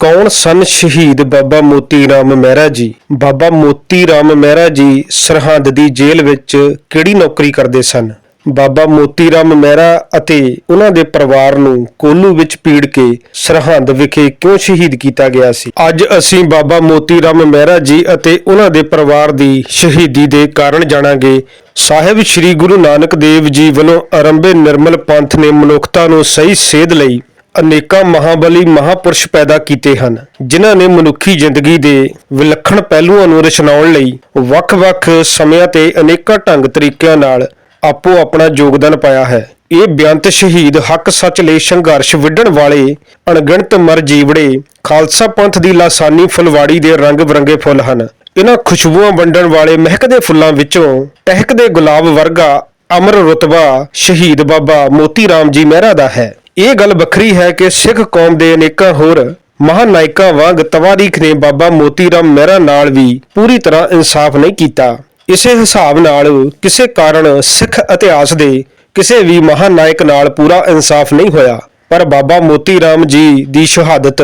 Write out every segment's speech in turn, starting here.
ਕੌਣ ਸਨ ਸ਼ਹੀਦ ਬਾਬਾ ਮੋਤੀ ਰਾਮ ਮਹਿਰਾ ਜੀ? ਬਾਬਾ ਮੋਤੀ ਰਾਮ ਮਹਿਰਾ ਜੀ ਸਰਹੰਦ ਦੀ ਜੇਲ੍ਹ ਵਿੱਚ ਕਿਹੜੀ ਨੌਕਰੀ ਕਰਦੇ ਸਨ? ਬਾਬਾ ਮੋਤੀ ਰਾਮ ਮਹਿਰਾ ਅਤੇ ਉਹਨਾਂ ਦੇ ਪਰਿਵਾਰ ਨੂੰ ਕੋਲੂ ਵਿੱਚ ਪੀੜ ਕੇ ਸਰਹੰਦ ਵਿਖੇ ਕਿਉਂ ਸ਼ਹੀਦ ਕੀਤਾ ਗਿਆ ਸੀ? ਅੱਜ ਅਸੀਂ ਬਾਬਾ ਮੋਤੀ ਰਾਮ ਮਹਿਰਾ ਜੀ ਅਤੇ ਉਹਨਾਂ ਦੇ ਪਰਿਵਾਰ ਦੀ ਸ਼ਹੀਦੀ ਦੇ ਕਾਰਨ ਜਾਣਾਂਗੇ। ਸਾਹਿਬ ਸ੍ਰੀ ਗੁਰੂ ਨਾਨਕ ਦੇਵ ਜੀ ਵੱਲੋਂ ਆਰੰਭੇ ਨਿਰਮਲ ਪੰਥ ਨੇ ਮਨੁੱਖਤਾ ਨੂੰ ਸਹੀ ਸੇਧ ਲਈ ਅਨੇਕਾਂ ਮਹਾਬਲੀ ਮਹਾਪੁਰਸ਼ ਪੈਦਾ ਕੀਤੇ ਹਨ, ਜਿਨ੍ਹਾਂ ਨੇ ਮਨੁੱਖੀ ਜ਼ਿੰਦਗੀ ਦੇ ਵਿਲੱਖਣ ਪਹਿਲੂਆਂ ਨੂੰ ਰਚਨਾਉਣ ਲਈ ਵੱਖ-ਵੱਖ ਸਮਿਆਂ ਤੇ ਅਨੇਕਾਂ ਢੰਗ ਤਰੀਕਿਆਂ ਨਾਲ ਆਪੋ ਆਪਣਾ ਯੋਗਦਾਨ ਪਾਇਆ ਹੈ। ਇਹ ਬੇਅੰਤ ਸ਼ਹੀਦ ਹੱਕ ਸੱਚ ਲਈ ਸੰਘਰਸ਼ ਵਿੱਢਣ ਵਾਲੇ ਅਣਗਿਣਤ ਮਰ ਜੀਵੜੇ ਖਾਲਸਾ ਪੰਥ ਦੀ ਲਾਸਾਨੀ ਫੁਲਵਾੜੀ ਦੇ ਰੰਗ ਬਰੰਗੇ ਫੁੱਲ ਹਨ। ਇਹਨਾਂ ਖੁਸ਼ਬੂਆਂ ਵੰਡਣ ਵਾਲੇ ਮਹਿਕਦੇ ਫੁੱਲਾਂ ਵਿੱਚੋਂ ਟਹਿਕਦੇ ਗੁਲਾਬ ਵਰਗਾ ਅਮਰ ਰੁਤਬਾ ਸ਼ਹੀਦ ਬਾਬਾ ਮੋਤੀ ਰਾਮ ਜੀ ਮਹਿਰਾ ਦਾ ਹੈ। ਇਹ ਗੱਲ ਵੱਖਰੀ ਹੈ ਕਿ ਸਿੱਖ ਕੌਮ ਦੇ ਅਨੇਕਾਂ ਹੋਰ ਮਹਾਨਾਇਕਾਂ ਵਾਂਗ ਤਵਾਰੀਖ ਨੇ ਬਾਬਾ ਮੋਤੀ ਰਾਮ ਮਹਿਰਾ ਨਾਲ ਵੀ ਪੂਰੀ ਤਰ੍ਹਾਂ ਇਨਸਾਫ ਨਹੀਂ ਕੀਤਾ। ਇਸੇ ਹਿਸਾਬ ਨਾਲ ਕਿਸੇ ਕਾਰਨ ਸਿੱਖ ਇਤਿਹਾਸ ਦੇ ਕਿਸੇ ਵੀ ਮਹਾਨਾਇਕ ਨਾਲ ਪੂਰਾ ਇਨਸਾਫ ਨਹੀਂ ਹੋਇਆ। ਪਰ ਬਾਬਾ ਮੋਤੀ ਰਾਮ ਜੀ ਦੀ ਸ਼ਹਾਦਤ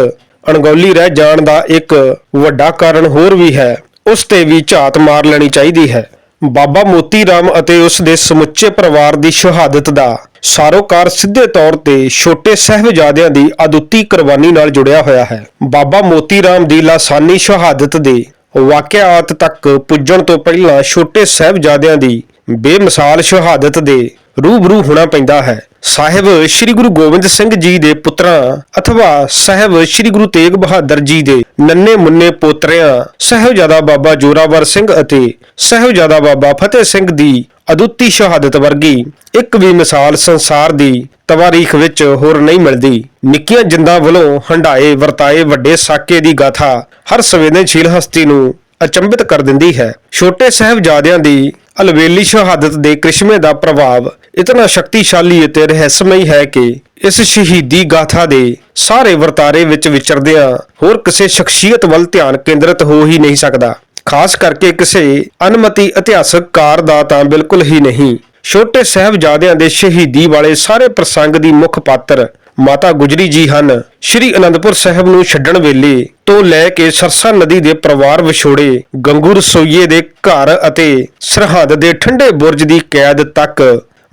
ਅਣਗੌਲੀ ਰਹਿ ਜਾਣ ਦਾ ਇੱਕ ਵੱਡਾ ਕਾਰਨ ਹੋਰ ਵੀ ਹੈ। ਉਸ ਤੇ ਵੀ ਝਾਤ ਮਾਰ ਲੈਣੀ ਚਾਹੀਦੀ ਹੈ। ਬਾਬਾ ਮੋਤੀ ਰਾਮ ਅਤੇ ਉਸ ਦੇ ਸਮੁੱਚੇ ਪਰਿਵਾਰ ਦੀ ਸ਼ਹਾਦਤ ਦਾ ਸਾਰੋਕਾਰ ਸਿੱਧੇ ਤੌਰ ਤੇ ਛੋਟੇ ਸਹਿਬਜ਼ਾਦਿਆਂ ਦੀ ਅਦੁੱਤੀ ਕੁਰਬਾਨੀ ਨਾਲ ਜੁੜਿਆ ਹੋਇਆ ਹੈ। ਬਾਬਾ ਮੋਤੀ ਰਾਮ ਦੀ ਲਾਸਾਨੀ ਸ਼ਹਾਦਤ ਦੇ ਵਾਕਿਆਤ ਤੱਕ ਪੁੱਜਣ ਤੋਂ ਪਹਿਲਾਂ ਛੋਟੇ ਸਹਿਬਜ਼ਾਦਿਆਂ ਦੀ ਬੇਮਿਸਾਲ ਸ਼ਹਾਦਤ ਦੇ ਰੂਬਰੂ ਹੋਣਾ ਪੈਂਦਾ ਹੈ। ਸਾਹਿਬ ਸ੍ਰੀ ਗੁਰੂ ਗੋਬਿੰਦ ਸਿੰਘ ਜੀ ਦੇ ਪੁੱਤਰਾਂ ਅਥਵਾ ਸਾਹਿਬ ਸ੍ਰੀ ਗੁਰੂ ਤੇਗ ਬਹਾਦਰ ਜੀ ਦੇ ਨੰਨੇ ਮੁੰਨੇ ਪੋਤਰਿਆਂ, ਸਾਹਿਬਜ਼ਾਦਾ ਬਾਬਾ ਜੋਰਾਵਰ ਸਿੰਘ ਅਤੇ ਸਾਹਿਬਜ਼ਾਦਾ ਬਾਬਾ ਫਤਿਹ ਸਿੰਘ ਦੀ ਅਦੁੱਤੀ ਸ਼ਹਾਦਤ ਵਰਗੀ ਇੱਕ ਵੀ ਮਿਸਾਲ ਸੰਸਾਰ ਦੀ ਤਵਾਰੀਖ ਵਿੱਚ ਹੋਰ ਨਹੀਂ ਮਿਲਦੀ। ਨਿੱਕੀਆਂ ਜਿੰਦਾਂ ਵੱਲੋਂ ਹੰਡਾਏ ਵਰਤਾਏ ਵੱਡੇ ਸਾਕੇ ਦੀ ਗਾਥਾ ਹਰ ਸੰਵੇਦਨਸ਼ੀਲ ਹਸਤੀ ਨੂੰ ਅਚੰਭਿਤ ਕਰ ਦਿੰਦੀ ਹੈ। ਛੋਟੇ ਸਾਹਿਬਜ਼ਾਦਿਆਂ ਦੀ ਅਲਵੇਲੀ ਸ਼ਹਾਦਤ ਦੇ ਕ੍ਰਿਸ਼ਮੇ ਦਾ ਪ੍ਰਭਾਵ ਇਤਨਾ ਸ਼ਕਤੀਸ਼ਾਲੀ ਅਤੇ ਰਹੱਸਮਈ ਹੈ ਕਿ ਇਸ ਸ਼ਹੀਦੀ ਗਾਥਾ ਦੇ ਸਾਰੇ ਵਰਤਾਰੇ ਵਿੱਚ ਵਿਚਰਦਿਆਂ ਹੋਰ ਕਿਸੇ ਸ਼ਖਸੀਅਤ ਵੱਲ ਧਿਆਨ ਕੇਂਦਰਿਤ ਹੋ ਹੀ ਨਹੀਂ ਸਕਦਾ। ਖਾਸ ਕਰਕੇ ਕਿਸੇ ਅਨਮਤੀ ਇਤਿਹਾਸਕ ਕਾਰ ਦਾ ਤਾਂ ਬਿਲਕੁਲ ਹੀ ਨਹੀਂ। ਛੋਟੇ ਸਾਹਿਬਜ਼ਾਦਿਆਂ ਦੇ ਸ਼ਹੀਦੀ ਵਾਲੇ ਸਾਰੇ ਪ੍ਰਸੰਗ ਦੀ ਮੁੱਖ ਪਾਤਰ ਮਾਤਾ ਗੁਜਰੀ ਜੀ ਹਨ। ਸ਼੍ਰੀ ਅਨੰਦਪੁਰ ਸਾਹਿਬ ਨੂੰ ਛੱਡਣ ਵੇਲੇ ਤੋਂ ਲੈ ਕੇ ਸਰਸਾ ਨਦੀ ਦੇ ਪਰਿਵਾਰ ਵਿਛੋੜੇ, ਗੰਗੂ ਰਸੋਈਏ ਦੇ ਘਰ ਅਤੇ ਸਰਹੱਦ ਦੇ ਠੰਡੇ ਬੁਰਜ ਦੀ ਕੈਦ ਤੱਕ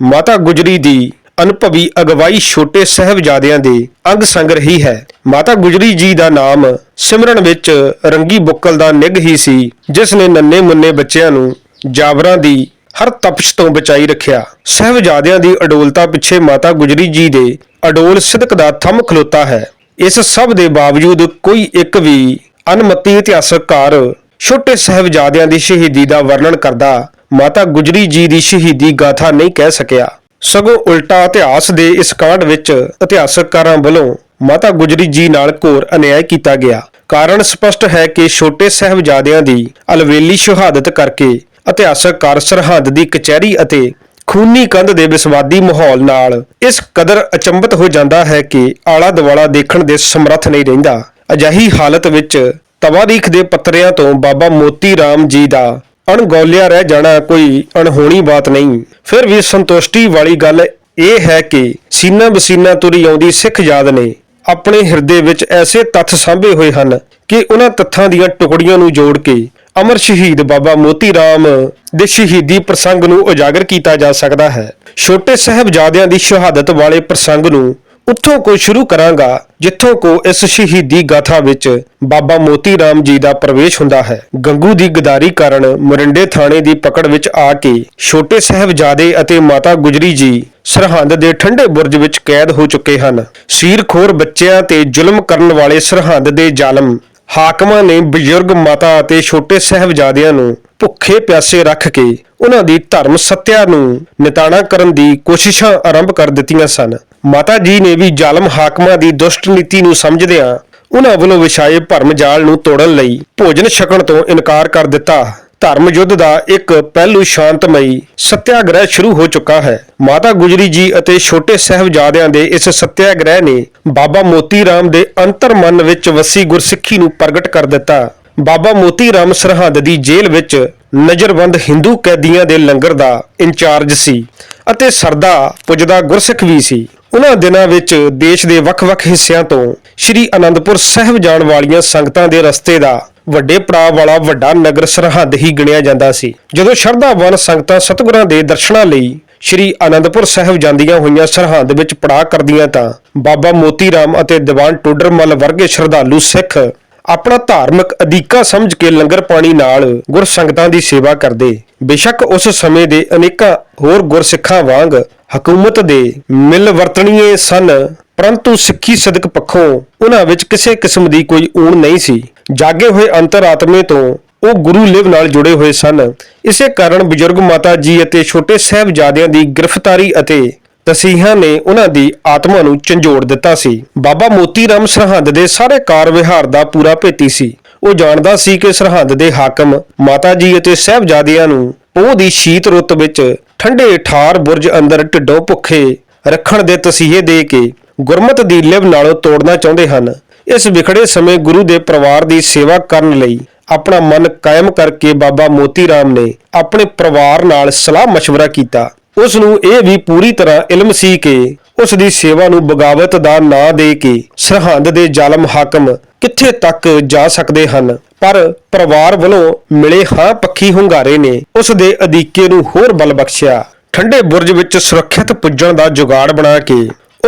ਮਾਤਾ ਗੁਜਰੀ ਦੀ ਅਨੁਭਵੀ ਅਗਵਾਈ ਛੋਟੇ ਸਾਹਿਬਜ਼ਾਦਿਆਂ ਦੇ ਅੰਗ ਸੰਗ ਰਹੀ ਹੈ। ਮਾਤਾ ਗੁਜਰੀ ਜੀ ਦਾ ਨਾਮ ਸਿਮਰਨ ਵਿੱਚ ਰੰਗੀ ਬੁੱਕਲ ਦਾ ਨਿੱਘ ਹੀ ਸੀ, ਜਿਸ ਨੇ ਨੰਨੇ ਮੁੰਨੇ ਬੱਚਿਆਂ ਨੂੰ ਜਾਬਰਾਂ ਦੀ ਹਰ ਤਪਸ਼ ਤੋਂ ਬਚਾਈ ਰੱਖਿਆ। ਸਹਿਬਜ਼ਾਦਿਆਂ ਦੀ ਅਡੋਲਤਾ ਪਿੱਛੇ ਮਾਤਾ ਗੁਜਰੀ ਜੀ ਦੇ ਅਡੋਲ ਸਿਦਕ ਦਾ ਥੰਮ ਖਲੋਤਾ ਹੈ। ਇਸ ਸਭ ਦੇ ਬਾਵਜੂਦ ਕੋਈ ਇੱਕ ਵੀ ਅਨਮਤੀ ਇਤਿਹਾਸਕਾਰ ਛੋਟੇ ਸਹਿਬਜ਼ਾਦਿਆਂ ਦੀ ਸ਼ਹੀਦੀ ਦਾ ਵਰਣਨ ਕਰਦਾ ਮਾਤਾ ਗੁਜਰੀ ਜੀ ਦੀ ਸ਼ਹੀਦੀ ਗਾਥਾ ਨਹੀਂ ਕਹਿ ਸਕਿਆ। ਸਗੋਂ ਉਲਟਾ ਇਤਿਹਾਸ ਦੇ ਇਸ ਕਾਂਡ ਵਿੱਚ ਇਤਿਹਾਸਕਾਰਾਂ ਵੱਲੋਂ ਮਾਤਾ ਗੁਜਰੀ ਜੀ ਨਾਲ ਘੋਰ ਅਨਿਆਏ ਕੀਤਾ ਗਿਆ। ਕਾਰਨ ਸਪਸ਼ਟ ਹੈ ਕਿ ਛੋਟੇ ਸਹਿਬਜ਼ਾਦਿਆਂ ਦੀ ਅਲਵੇਲੀ ਸ਼ਹਾਦਤ ਕਰਕੇ ਇਤਿਹਾਸਕਾਰ ਸਰਹੱਦ ਦੀ ਕਚਹਿਰੀ ਅਤੇ ਖੂਨੀ ਕੰਧ ਦੇ ਵਿਸਵਾਦੀ ਮਾਹੌਲ ਨਾਲ ਇਸ ਕਦਰ ਅਚੰਭਤ ਹੋ ਜਾਂਦਾ ਹੈ ਕਿ ਆਲਾ ਦਵਾਲਾ ਦੇਖਣ ਦੇ ਸਮਰੱਥ ਨਹੀਂ ਰਹਿੰਦਾ। ਅਜਿਹੀ ਹਾਲਤ ਵਿੱਚ ਤਵਾਰੀਖ ਦੇ ਪੱਤਰਿਆਂ ਤੋਂ ਬਾਬਾ ਮੋਤੀ ਰਾਮ ਜੀ ਦਾ ਅਣਗੌਲਿਆ ਰਹਿ ਜਾਣਾ ਕੋਈ ਅਣਹੋਣੀ ਬਾਤ ਨਹੀਂ। ਫਿਰ ਵੀ ਸੰਤੁਸ਼ਟੀ ਵਾਲੀ ਗੱਲ ਇਹ ਹੈ ਕਿ ਸੀਨਾ ਬਸੀਨਾ ਤੁਰੀ ਆਉਂਦੀ ਸਿੱਖ ਯਾਦ ਨੇ। ਆਪਣੇ ਹਿਰਦੇ ਵਿੱਚ ਐਸੇ ਤੱਥ ਸਾਂਭੇ ਹੋਏ ਹਨ ਕਿ ਉਹਨਾਂ ਤੱਥਾਂ ਦੀਆਂ ਟੁਕੜੀਆਂ ਨੂੰ ਜੋੜ ਕੇ ਅਮਰ ਸ਼ਹੀਦ ਬਾਬਾ ਮੋਤੀ ਰਾਮ ਦੇ ਸ਼ਹੀਦੀ ਪ੍ਰਸੰਗ ਨੂੰ ਉਜਾਗਰ ਕੀਤਾ ਜਾ ਸਕਦਾ ਹੈ। ਛੋਟੇ ਸਾਹਿਬਜ਼ਾਦਿਆਂ ਦੀ ਸ਼ਹਾਦਤ ਵਾਲੇ ਪ੍ਰਸੰਗ ਨੂੰ ਉੱਥੋਂ ਕੋ ਸ਼ੁਰੂ ਕਰਾਂਗਾ, ਜਿੱਥੋਂ ਕੋ ਇਸ ਸ਼ਹੀਦੀ ਗਾਥਾ ਵਿੱਚ ਬਾਬਾ ਮੋਤੀ ਰਾਮ ਜੀ ਦਾ ਪ੍ਰਵੇਸ਼ ਹੁੰਦਾ ਹੈ। ਗੰਗੂ ਦੀ ਗਦਾਰੀ ਕਾਰਨ ਮੋਰਿੰਡੇ ਥਾਣੇ ਦੀ ਪਕੜ ਵਿੱਚ ਆ ਕੇ ਛੋਟੇ ਸਾਹਿਬਜ਼ਾਦੇ ਅਤੇ ਮਾਤਾ ਗੁਜਰੀ ਜੀ ਸਰਹੰਦ ਦੇ ਠੰਡੇ ਬੁਰਜ ਵਿੱਚ ਕੈਦ ਹੋ ਚੁੱਕੇ ਹਨ। ਸੀਰਖੋਰ ਬੱਚਿਆਂ ਤੇ ਜ਼ੁਲਮ ਕਰਨ ਵਾਲੇ ਸਰਹੰਦ ਦੇ ਜ਼ਾਲਮ ਹਾਕਮਾਂ ਨੇ ਬਜ਼ੁਰਗ ਮਾਤਾ ਅਤੇ ਛੋਟੇ ਸਾਹਿਬਜ਼ਾਦਿਆਂ ਨੂੰ ਭੁੱਖੇ ਪਿਆਸੇ ਰੱਖ ਕੇ ਉਹਨਾਂ ਦੀ ਧਰਮ ਸੱਤਿਆ ਨੂੰ ਨਿਤਾਣਾ ਕਰਨ ਦੀ ਕੋਸ਼ਿਸ਼ਾਂ ਆਰੰਭ ਕਰ ਦਿੱਤੀਆਂ ਸਨ। ਮਾਤਾ ਜੀ ਨੇ ਵੀ ਜ਼ਾਲਮ ਹਾਕਮਾਂ ਦੀ ਦੁਸ਼ਟ ਨੀਤੀ ਨੂੰ ਸਮਝਦਿਆਂ ਉਹਨਾਂ ਵੱਲੋਂ ਵਿਛਾਏ ਭਰਮ ਜਾਲ ਨੂੰ ਤੋੜਨ ਲਈ ਭੋਜਨ ਛਕਣ ਤੋਂ ਇਨਕਾਰ ਕਰ ਦਿੱਤਾ। ਧਰਮ ਯੁੱਧ ਦਾ ਇੱਕ ਪਹਿਲੂ ਸ਼ਾਂਤਮਈ ਸਤਿਆਗ੍ਰਹਿ ਸ਼ੁਰੂ ਹੋ ਚੁੱਕਾ ਹੈ। ਮਾਤਾ ਗੁਜਰੀ ਜੀ ਅਤੇ ਛੋਟੇ ਸਹਿਬਜ਼ਾਦਿਆਂ ਦੇ ਇਸ ਸਤਿਆਗ੍ਰਹਿ ਨੇ ਬਾਬਾ ਮੋਤੀ ਰਾਮ ਦੇ ਅੰਤਰ ਮਨ ਵਿੱਚ ਵਸੀ ਗੁਰਸਿੱਖੀ ਨੂੰ ਪ੍ਰਗਟ ਕਰ ਦਿੱਤਾ। ਬਾਬਾ ਮੋਤੀ ਰਾਮ ਸਰਹੰਦ ਦੀ ਜੇਲ੍ਹ ਵਿੱਚ ਨਜ਼ਰਬੰਦ ਹਿੰਦੂ ਕੈਦੀਆਂ ਦੇ ਲੰਗਰ ਦਾ ਇੰਚਾਰਜ ਸੀ ਅਤੇ ਸਰਦਾ ਪੁੱਜਦਾ ਗੁਰਸਿੱਖ ਵੀ ਸੀ। ਉਹਨਾਂ ਦਿਨਾਂ ਵਿੱਚ ਦੇਸ਼ ਦੇ ਵੱਖ-ਵੱਖ ਹਿੱਸਿਆਂ ਤੋਂ ਸ੍ਰੀ ਅਨੰਦਪੁਰ ਸਾਹਿਬ ਜਾਣ ਵਾਲੀਆਂ ਸੰਗਤਾਂ ਦੇ ਰਸਤੇ ਦਾ ਵੱਡੇ ਪੜਾਅ ਵਾਲਾ ਵੱਡਾ ਨਗਰ ਸਰਹੱਦ ਹੀ ਗਿਣਿਆ ਜਾਂਦਾ ਸੀ। ਜਦੋਂ ਸ਼ਰਧਾਵਾਨ ਸੰਗਤਾਂ ਸਤਿਗੁਰਾਂ ਦੇ ਦਰਸ਼ਨਾਂ ਲਈ ਸ੍ਰੀ ਅਨੰਦਪੁਰ ਸਾਹਿਬ ਜਾਂਦੀਆਂ ਹੋਈਆਂ ਸਰਹੱਦ ਵਿੱਚ ਪੜਾਅ ਕਰਦੀਆਂ ਤਾਂ ਬਾਬਾ ਮੋਤੀ ਰਾਮ ਅਤੇ ਦੀਵਾਨ ਟੋਡਰਮਲ ਵਰਗੇ ਸ਼ਰਧਾਲੂ ਸਿੱਖ ਆਪਣਾ ਧਾਰਮਿਕ ਅਧਿਕਾ ਸਮਝ ਕੇ ਲੰਗਰ ਪਾਣੀ ਨਾਲ ਗੁਰਸੰਗਤਾਂ ਦੀ ਸੇਵਾ ਕਰਦੇ ਬੇਸ਼ੱਕ ਉਸ ਸਮੇਂ ਦੇ ਅਨੇਕਾਂ ਹੋਰ ਗੁਰਸਿੱਖਾਂ ਵਾਂਗ ਹਕੂਮਤ ਦੇ ਮਿਲ ਵਰਤਣੀਏ ਸਨ, ਪਰੰਤੂ ਸਿੱਖੀ ਸਦਕ ਪੱਖੋਂ ਉਹਨਾਂ ਵਿੱਚ ਕਿਸੇ ਕਿਸਮ ਦੀ ਕੋਈ ਊਣ ਨਹੀਂ ਸੀ। ਜਾਗੇ ਹੋਏ ਅੰਤਰਾਤਮੇ ਤੋਂ ਉਹ ਗੁਰੂ ਲਿਵ ਨਾਲ ਜੁੜੇ ਹੋਏ ਸਨ। ਇਸੇ ਕਾਰਨ ਬਜ਼ੁਰਗ ਮਾਤਾ ਜੀ ਅਤੇ ਛੋਟੇ ਸਾਹਿਬਜ਼ਾਦਿਆਂ ਦੀ ਗ੍ਰਿਫਤਾਰੀ ਅਤੇ ਤਸੀਹਾਂ ਨੇ ਉਹਨਾਂ ਦੀ ਆਤਮਾ ਨੂੰ ਝੰਜੋੜ ਦਿੱਤਾ ਸੀ। ਬਾਬਾ ਮੋਤੀ ਰਾਮ ਸਰਹੰਦ ਦੇ ਸਾਰੇ ਕਾਰ ਵਿਹਾਰ ਦਾ ਪੂਰਾ ਭੇਤੀ ਸੀ। ਉਹ ਜਾਣਦਾ ਸੀ ਕਿ ਸਰਹੰਦ ਦੇ ਹਾਕਮ ਮਾਤਾ ਜੀ ਅਤੇ ਸਾਹਿਬਜ਼ਾਦਿਆਂ ਨੂੰ ਪੋਹ ਦੀ ਸ਼ੀਤ ਰੁੱਤ ਵਿੱਚ ਠੰਡੇ ਠਾਰ ਬੁਰਜ ਅੰਦਰ ਢਿੱਡੋਂ ਭੁੱਖੇ ਰੱਖਣ ਦੇ ਤਸੀਹੇ ਦੇ ਕੇ ਗੁਰਮਤ ਦੀ ਲਿਵ ਨਾਲੋਂ ਤੋੜਨਾ ਚਾਹੁੰਦੇ ਹਨ ਇਸ ਵਿਖੜੇ ਸਮੇਂ ਗੁਰੂ ਦੇ ਪਰਿਵਾਰ ਦੀ ਸੇਵਾ ਕਰਨ ਲਈ ਆਪਣਾ ਮਨ ਕਾਇਮ ਕਰਕੇ ਬਾਬਾ ਮੋਤੀ ਰਾਮ ਨੇ ਆਪਣੇ ਪਰਿਵਾਰ ਨਾਲ ਸਲਾਹ مشورہ ਕੀਤਾ ਉਸ ਨੂੰ ਇਹ ਵੀ ਪੂਰੀ ਤਰ੍ਹਾਂ ਇਲਮ ਸੀ ਕਿ ਉਸ ਦੀ ਸੇਵਾ ਨੂੰ ਬਗਾਵਤ ਦਾ ਨਾਂ ਦੇ ਕੇ ਸਰਹੰਦ ਦੇ ਜ਼ਾਲਮ ਹਾਕਮ ਕਿੱਥੇ ਤੱਕ ਜਾ ਸਕਦੇ ਹਨ? ਪਰ ਪਰਿਵਾਰ ਵੱਲੋਂ ਮਿਲੇ ਹਾਂ ਪੱਖੀ ਹੁੰਗਾਰੇ ਨੇ। ਉਸ ਦੇ ਅਧੀਕੇ ਨੂੰ ਹੋਰ ਬਲ ਬਖਸ਼ਿਆ। ਠੰਡੇ ਬੁਰਜ ਵਿੱਚ ਸੁਰੱਖਿਅਤ ਪੁੱਜਣ ਦਾ ਜੁਗਾੜ ਬਣਾ ਕੇ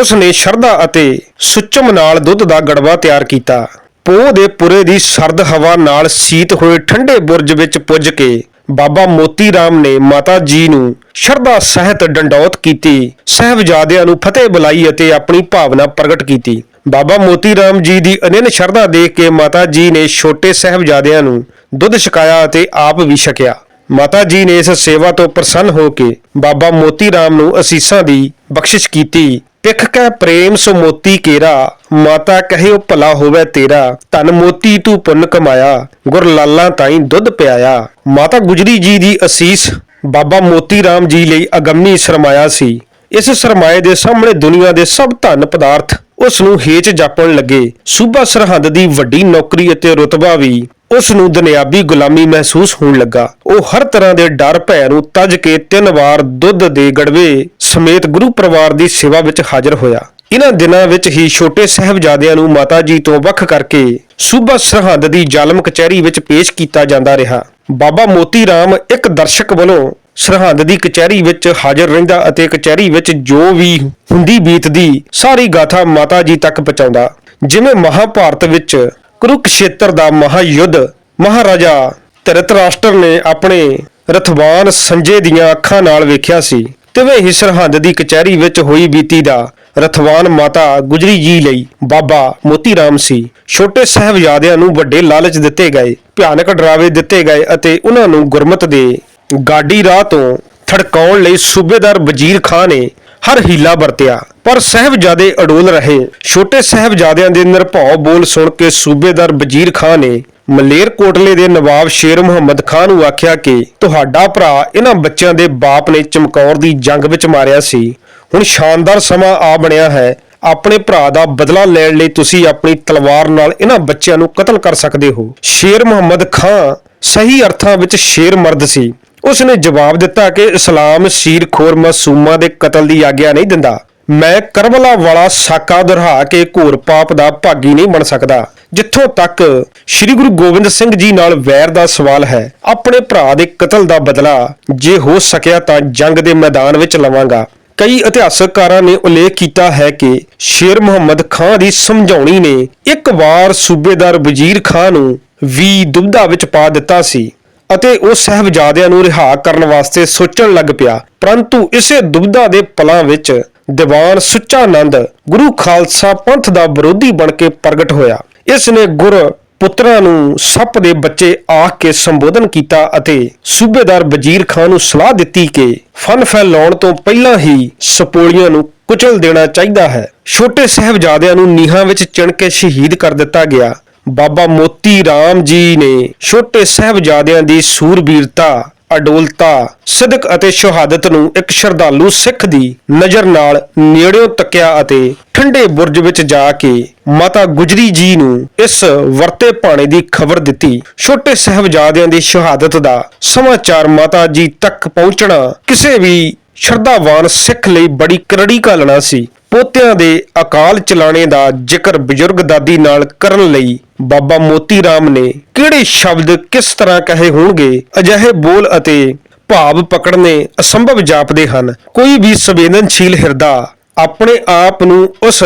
ਉਸ ਨੇ ਸ਼ਰਧਾ ਅਤੇ ਸੁੱਚਮ ਨਾਲ ਦੁੱਧ ਦਾ ਗੜਵਾ ਤਿਆਰ ਕੀਤਾ। ਪੋਹ ਦੇ ਪੁਰੇ ਦੀ ਸਰਦ ਹਵਾ ਨਾਲ ਸੀਤ ਹੋਏ ਠੰਡੇ ਬੁਰਜ ਵਿੱਚ ਪੁੱਜ ਕੇ ਬਾਬਾ ਮੋਤੀ ਰਾਮ ਨੇ ਮਾਤਾ ਜੀ ਨੂੰ ਸ਼ਰਧਾ ਸਹਿਤ ਡੰਡੌਤ ਕੀਤੀ, ਸਹਿਬਜ਼ਾਦਿਆਂ ਨੂੰ ਫਤਿਹ ਬੁਲਾਈ ਅਤੇ ਆਪਣੀ ਭਾਵਨਾ ਪ੍ਰਗਟ ਕੀਤੀ। ਬਾਬਾ ਮੋਤੀ ਰਾਮ ਜੀ ਦੀ ਅਨੰਨ ਸ਼ਰਧਾ ਦੇਖ ਕੇ ਮਾਤਾ ਜੀ ਨੇ ਛੋਟੇ ਸਹਿਬਜ਼ਾਦਿਆਂ ਨੂੰ ਦੁੱਧ ਛਕਾਇਆ ਅਤੇ ਆਪ ਵੀ ਛਕਿਆ। ਮਾਤਾ ਜੀ ਨੇ ਇਸ ਸੇਵਾ ਤੋਂ ਪ੍ਰਸੰਨ ਹੋ ਕੇ ਬਾਬਾ ਮੋਤੀ ਰਾਮ ਨੂੰ ਅਸੀਸਾਂ ਦੀ ਬਖਸ਼ਿਸ਼ ਕੀਤੀ। ਪਿਖ ਕੈ ਪ੍ਰੇਮ ਸੋ ਮੋਤੀ ਕੇਰਾ, ਮਾਤਾ ਕਹਿਓ ਭਲਾ ਹੋਵੇ ਤੇਰਾ, ਧਨ ਮੋਤੀ ਤੂੰ ਪੁੰਨ ਕਮਾਇਆ, ਗੁਰ ਲਾਲਾਂ ਤਾਈਂ ਦੁੱਧ ਪਿਆਇਆ। ਮਾਤਾ ਗੁਜਰੀ ਜੀ ਦੀ ਅਸੀਸ, ਬਾਬਾ ਮੋਤੀ ਰਾਮ ਜੀ ਲਈ ਅਗੰਮੀ ਸਰਮਾਇਆ ਸੀ। ਇਸ ਸਰਮਾਏ ਦੇ ਸਾਹਮਣੇ ਦੁਨੀਆ ਦੇ ਸਭ ਧਨ ਪਦਾਰਥ ਉਸ ਨੂੰ ਹੇਚ ਜਾਪਣ ਲੱਗੇ। ਸੂਬਾ ਸਰਹੰਦ ਦੀ ਵੱਡੀ ਨੌਕਰੀ ਅਤੇ ਰੁਤਬਾ ਵੀ ਉਸ ਨੂੰ ਦੁਨਿਆਵੀ ਗੁਲਾਮੀ ਮਹਿਸੂਸ ਹੋਣ ਲੱਗਾ। ਉਹ ਹਰ ਤਰ੍ਹਾਂ ਦੇ ਡਰ ਭੈ ਨੂੰ ਤਜ ਕੇ ਤਿੰਨ ਵਾਰ ਦੁੱਧ ਦੇ ਗੜਵੇ ਸਮੇਤ ਗੁਰੂ ਪਰਿਵਾਰ ਦੀ ਸੇਵਾ ਵਿੱਚ ਹਾਜ਼ਰ ਹੋਇਆ। ਇਹਨਾਂ ਦਿਨਾਂ ਵਿੱਚ ਹੀ ਛੋਟੇ ਸਾਹਿਬਜ਼ਾਦਿਆਂ ਨੂੰ ਮਾਤਾ ਜੀ ਤੋਂ ਵੱਖ ਕਰਕੇ ਸੂਬਾ ਸਰਹੰਦ ਦੀ ਜ਼ਾਲਮ ਕਚਹਿਰੀ ਵਿੱਚ ਪੇਸ਼ ਕੀਤਾ ਜਾਂਦਾ ਰਿਹਾ। ਬਾਬਾ ਮੋਤੀ ਰਾਮ ਇੱਕ ਦਰਸ਼ਕ ਵੱਲੋਂ ਸਰਹੰਦ ਦੀ ਕਚਹਿਰੀ ਵਿੱਚ ਹਾਜ਼ਰ ਰਹਿੰਦਾ ਅਤੇ ਕਚਹਿਰੀ ਵਿੱਚ ਜੋ ਵੀ ਹੁੰਦੀ ਬੀਤਦੀ ਸਾਰੀ ਗਾਥਾ ਮਾਤਾ ਜੀ ਤੱਕ ਪਹੁੰਚਾਉਂਦਾ। ਜਿਵੇਂ ਮਹਾਭਾਰਤ ਵਿੱਚ ਕੁਰੂਕਸ਼ੇਤਰ ਦਾ ਮਹਾਯੁੱਧ, ਮਹਾਰਾਜਾ ਧਰਿਤਰਾਸ਼ਟਰ ਨੇ ਆਪਣੇ ਰਥਵਾਨ ਸੰਜੇ ਦੀਆਂ ਅੱਖਾਂ ਨਾਲ ਵੇਖਿਆ ਸੀ। ਤਿਵੇਂ ਹੀ ਸਰਹੰਦ ਦੀ ਕਚਹਿਰੀ ਵਿੱਚ ਹੋਈ ਬੀਤੀ ਦਾ ਰਥਵਾਨ ਮਾਤਾ ਗੁਜਰੀ ਜੀ ਲਈ ਬਾਬਾ ਮੋਤੀ ਰਾਮ ਸੀ। ਛੋਟੇ ਸਾਹਿਬਜ਼ਾਦਿਆਂ ਨੂੰ ਵੱਡੇ ਲਾਲਚ ਦਿੱਤੇ ਗਏ, ਭਿਆਨਕ ਡਰਾਵੇ ਦਿੱਤੇ ਗਏ ਅਤੇ ਉਹਨਾਂ ਨੂੰ ਗੁਰਮਤ ਦੇ ਗਾਡੀ ਰਾਹ ਤੋਂ ਥੜਕਾਉਣ ਲਈ ਸੂਬੇਦਾਰ ਵਜ਼ੀਰ ਖਾਨ ਨੇ ਹਰ ਹੀਲਾ ਵਰਤਿਆ। ਪਰ ਸਹਿਬਜ਼ਾਦੇ ਅਡੋਲ ਰਹੇ। ਛੋਟੇ ਸਹਿਬਜ਼ਾਦਿਆਂ ਦੇ ਨਿਰਭਉ ਬੋਲ ਸੁਣ ਕੇ ਸੂਬੇਦਾਰ ਵਜ਼ੀਰ ਖਾਨ ਨੇ ਮਲੇਰ ਕੋਟਲੇ ਦੇ ਨਵਾਬ ਸ਼ੇਰ ਮੁਹੰਮਦ ਖਾਨ ਨੂੰ ਆਖਿਆ ਕਿ ਤੁਹਾਡਾ ਭਰਾ ਇਹਨਾਂ ਬੱਚਿਆਂ ਦੇ ਬਾਪ ਨੇ ਚਮਕੌਰ ਦੀ ਜੰਗ ਵਿੱਚ ਮਾਰਿਆ ਸੀ। ਹੁਣ ਸ਼ਾਨਦਾਰ ਸਮਾਂ ਆ ਬਣਿਆ ਹੈ। ਆਪਣੇ ਭਰਾ ਦਾ ਬਦਲਾ ਲੈਣ ਲਈ ਤੁਸੀਂ ਆਪਣੀ ਤਲਵਾਰ ਨਾਲ ਇਹਨਾਂ ਬੱਚਿਆਂ ਨੂੰ ਕਤਲ ਕਰ ਸਕਦੇ ਹੋ। ਸ਼ੇਰ ਮੁਹੰਮਦ ਖਾਨ ਸਹੀ ਅਰਥਾਂ ਵਿੱਚ ਸ਼ੇਰ ਮਰਦ ਸੀ। ਉਸ ਨੇ ਜਵਾਬ ਦਿੱਤਾ ਕਿ ਇਸਲਾਮ ਸ਼ੀਰਖੋਰ ਮਾਸੂਮਾਂ ਦੇ ਕਤਲ ਦੀ ਆਗਿਆ ਨਹੀਂ ਦਿੰਦਾ। ਮੈਂ ਕਰਬਲਾ ਵਾਲਾ ਸਾਕਾ ਦੁਹਰਾ ਕੇ ਘੋਰ ਪਾਪ ਦਾ ਭਾਗੀ ਨਹੀਂ ਬਣ ਸਕਦਾ। ਜਿੱਥੋਂ ਤੱਕ ਸ੍ਰੀ ਗੁਰੂ ਗੋਬਿੰਦ ਸਿੰਘ ਜੀ ਨਾਲ ਵੈਰ ਦਾ ਸਵਾਲ ਹੈ, ਆਪਣੇ ਭਰਾ ਦੇ ਕਤਲ ਦਾ ਬਦਲਾ ਜੇ ਹੋ ਸਕਿਆ ਤਾਂ ਜੰਗ ਦੇ ਮੈਦਾਨ ਵਿੱਚ ਲਵਾਂਗਾ। ਕਈ ਇਤਿਹਾਸਕਾਰਾਂ ਨੇ ਉਲੇਖ ਕੀਤਾ ਹੈ ਕਿ ਸ਼ੇਰ ਮੁਹੰਮਦ ਖਾਨ ਦੀ ਸਮਝਾਉਣੀ ਨੇ ਇੱਕ ਵਾਰ ਸੂਬੇਦਾਰ ਵਜ਼ੀਰ ਖਾਨ ਨੂੰ ਵੀ ਦੁਬਧਾ ਵਿੱਚ ਪਾ ਦਿੱਤਾ ਸੀ ਅਤੇ ਉਹ ਸਹਿਬਜ਼ਾਦਿਆਂ ਨੂੰ ਰਿਹਾ ਕਰਨ ਵਾਸਤੇ ਸੋਚਣ ਲੱਗ ਪਿਆ। ਪਰੰਤੂ ਇਸੇ ਦੁਬਧਾ ਦੇ ਪਲਾਂ ਵਿੱਚ ਦੀਵਾਨ ਸੁੱਚਾ ਆਨੰਦ ਗੁਰੂ ਖਾਲਸਾ ਪੰਥ ਦਾ ਵਿਰੋਧੀ ਬਣ ਕੇ ਪ੍ਰਗਟ ਹੋਇਆ। ਇਸ ਨੇ ਗੁਰ ਪੁੱਤਰਾਂ ਨੂੰ ਸੱਪ ਦੇ ਬੱਚੇ ਆਖ ਕੇ ਸੰਬੋਧਨ ਕੀਤਾ ਅਤੇ ਸੂਬੇਦਾਰ ਵਜ਼ੀਰ ਖਾਨ ਨੂੰ ਸਲਾਹ ਦਿੱਤੀ ਕਿ ਫਨ ਫੈਲਾਉਣ ਤੋਂ ਪਹਿਲਾਂ ਹੀ ਸਪੋਲੀਆਂ ਨੂੰ ਕੁਚਲ ਦੇਣਾ ਚਾਹੀਦਾ ਹੈ। ਛੋਟੇ ਸਹਿਬਜ਼ਾਦਿਆਂ ਨੂੰ ਨੀਹਾਂ ਵਿੱਚ ਚਿਣ ਕੇ ਸ਼ਹੀਦ ਕਰ ਦਿੱਤਾ ਗਿਆ। ਬਾਬਾ ਮੋਤੀ ਰਾਮ ਜੀ ਨੇ ਛੋਟੇ ਸਹਿਬਜ਼ਾਦਿਆਂ ਦੀ ਸੂਰਬੀਰਤਾ ਅਡੋਲਤਾ, ਸਿਦਕ ਅਤੇ ਸ਼ਹਾਦਤ ਨੂੰ ਇੱਕ ਸ਼ਰਧਾਲੂ ਸਿੱਖ ਦੀ ਨਜ਼ਰ ਨਾਲ ਨੇੜਿਓਂ ਤੱਕਿਆ ਅਤੇ ਠੰਡੇ ਬੁਰਜ ਵਿੱਚ ਜਾ ਕੇ ਮਾਤਾ ਗੁਜਰੀ ਜੀ ਨੂੰ ਇਸ ਵਰਤੇ ਪਾਣੇ ਦੀ ਖਬਰ ਦਿੱਤੀ। ਛੋਟੇ ਸਹਿਬਜ਼ਾਦਿਆਂ ਦੀ ਸ਼ਹਾਦਤ ਦਾ ਸਮਾਚਾਰ ਮਾਤਾ ਜੀ ਤੱਕ ਪਹੁੰਚਣਾ ਕਿਸੇ ਵੀ ਸ਼ਰਧਾਵਾਨ ਸਿੱਖ ਲਈ ਬੜੀ ਕਰੜੀ ਘਾਲਣਾ ਸੀ। ਪੋਤਿਆਂ ਦੇ ਅਕਾਲ ਚਲਾਣੇ ਦਾ ਜ਼ਿਕਰ ਬਜ਼ੁਰਗ ਦਾਦੀ ਨਾਲ ਕਰਨ ਲਈ ਬਾਬਾ ਮੋਤੀ ਰਾਮ ਨੇ ਕਿਹੜੇ ਸ਼ਬਦ ਕਿਸ ਤਰ੍ਹਾਂ ਕਹੇ ਹੋਣਗੇ, ਅਜਿਹੇ ਬੋਲ ਅਤੇ ਭਾਵ ਪਕੜਨੇ ਅਸੰਭਵ ਜਾਪਦੇ ਹਨ। ਕੋਈ ਵੀ ਸੰਵੇਦਨਸ਼ੀਲ ਹਿਰਦਾ ਆਪਣੇ ਆਪ ਨੂੰ ਉਸ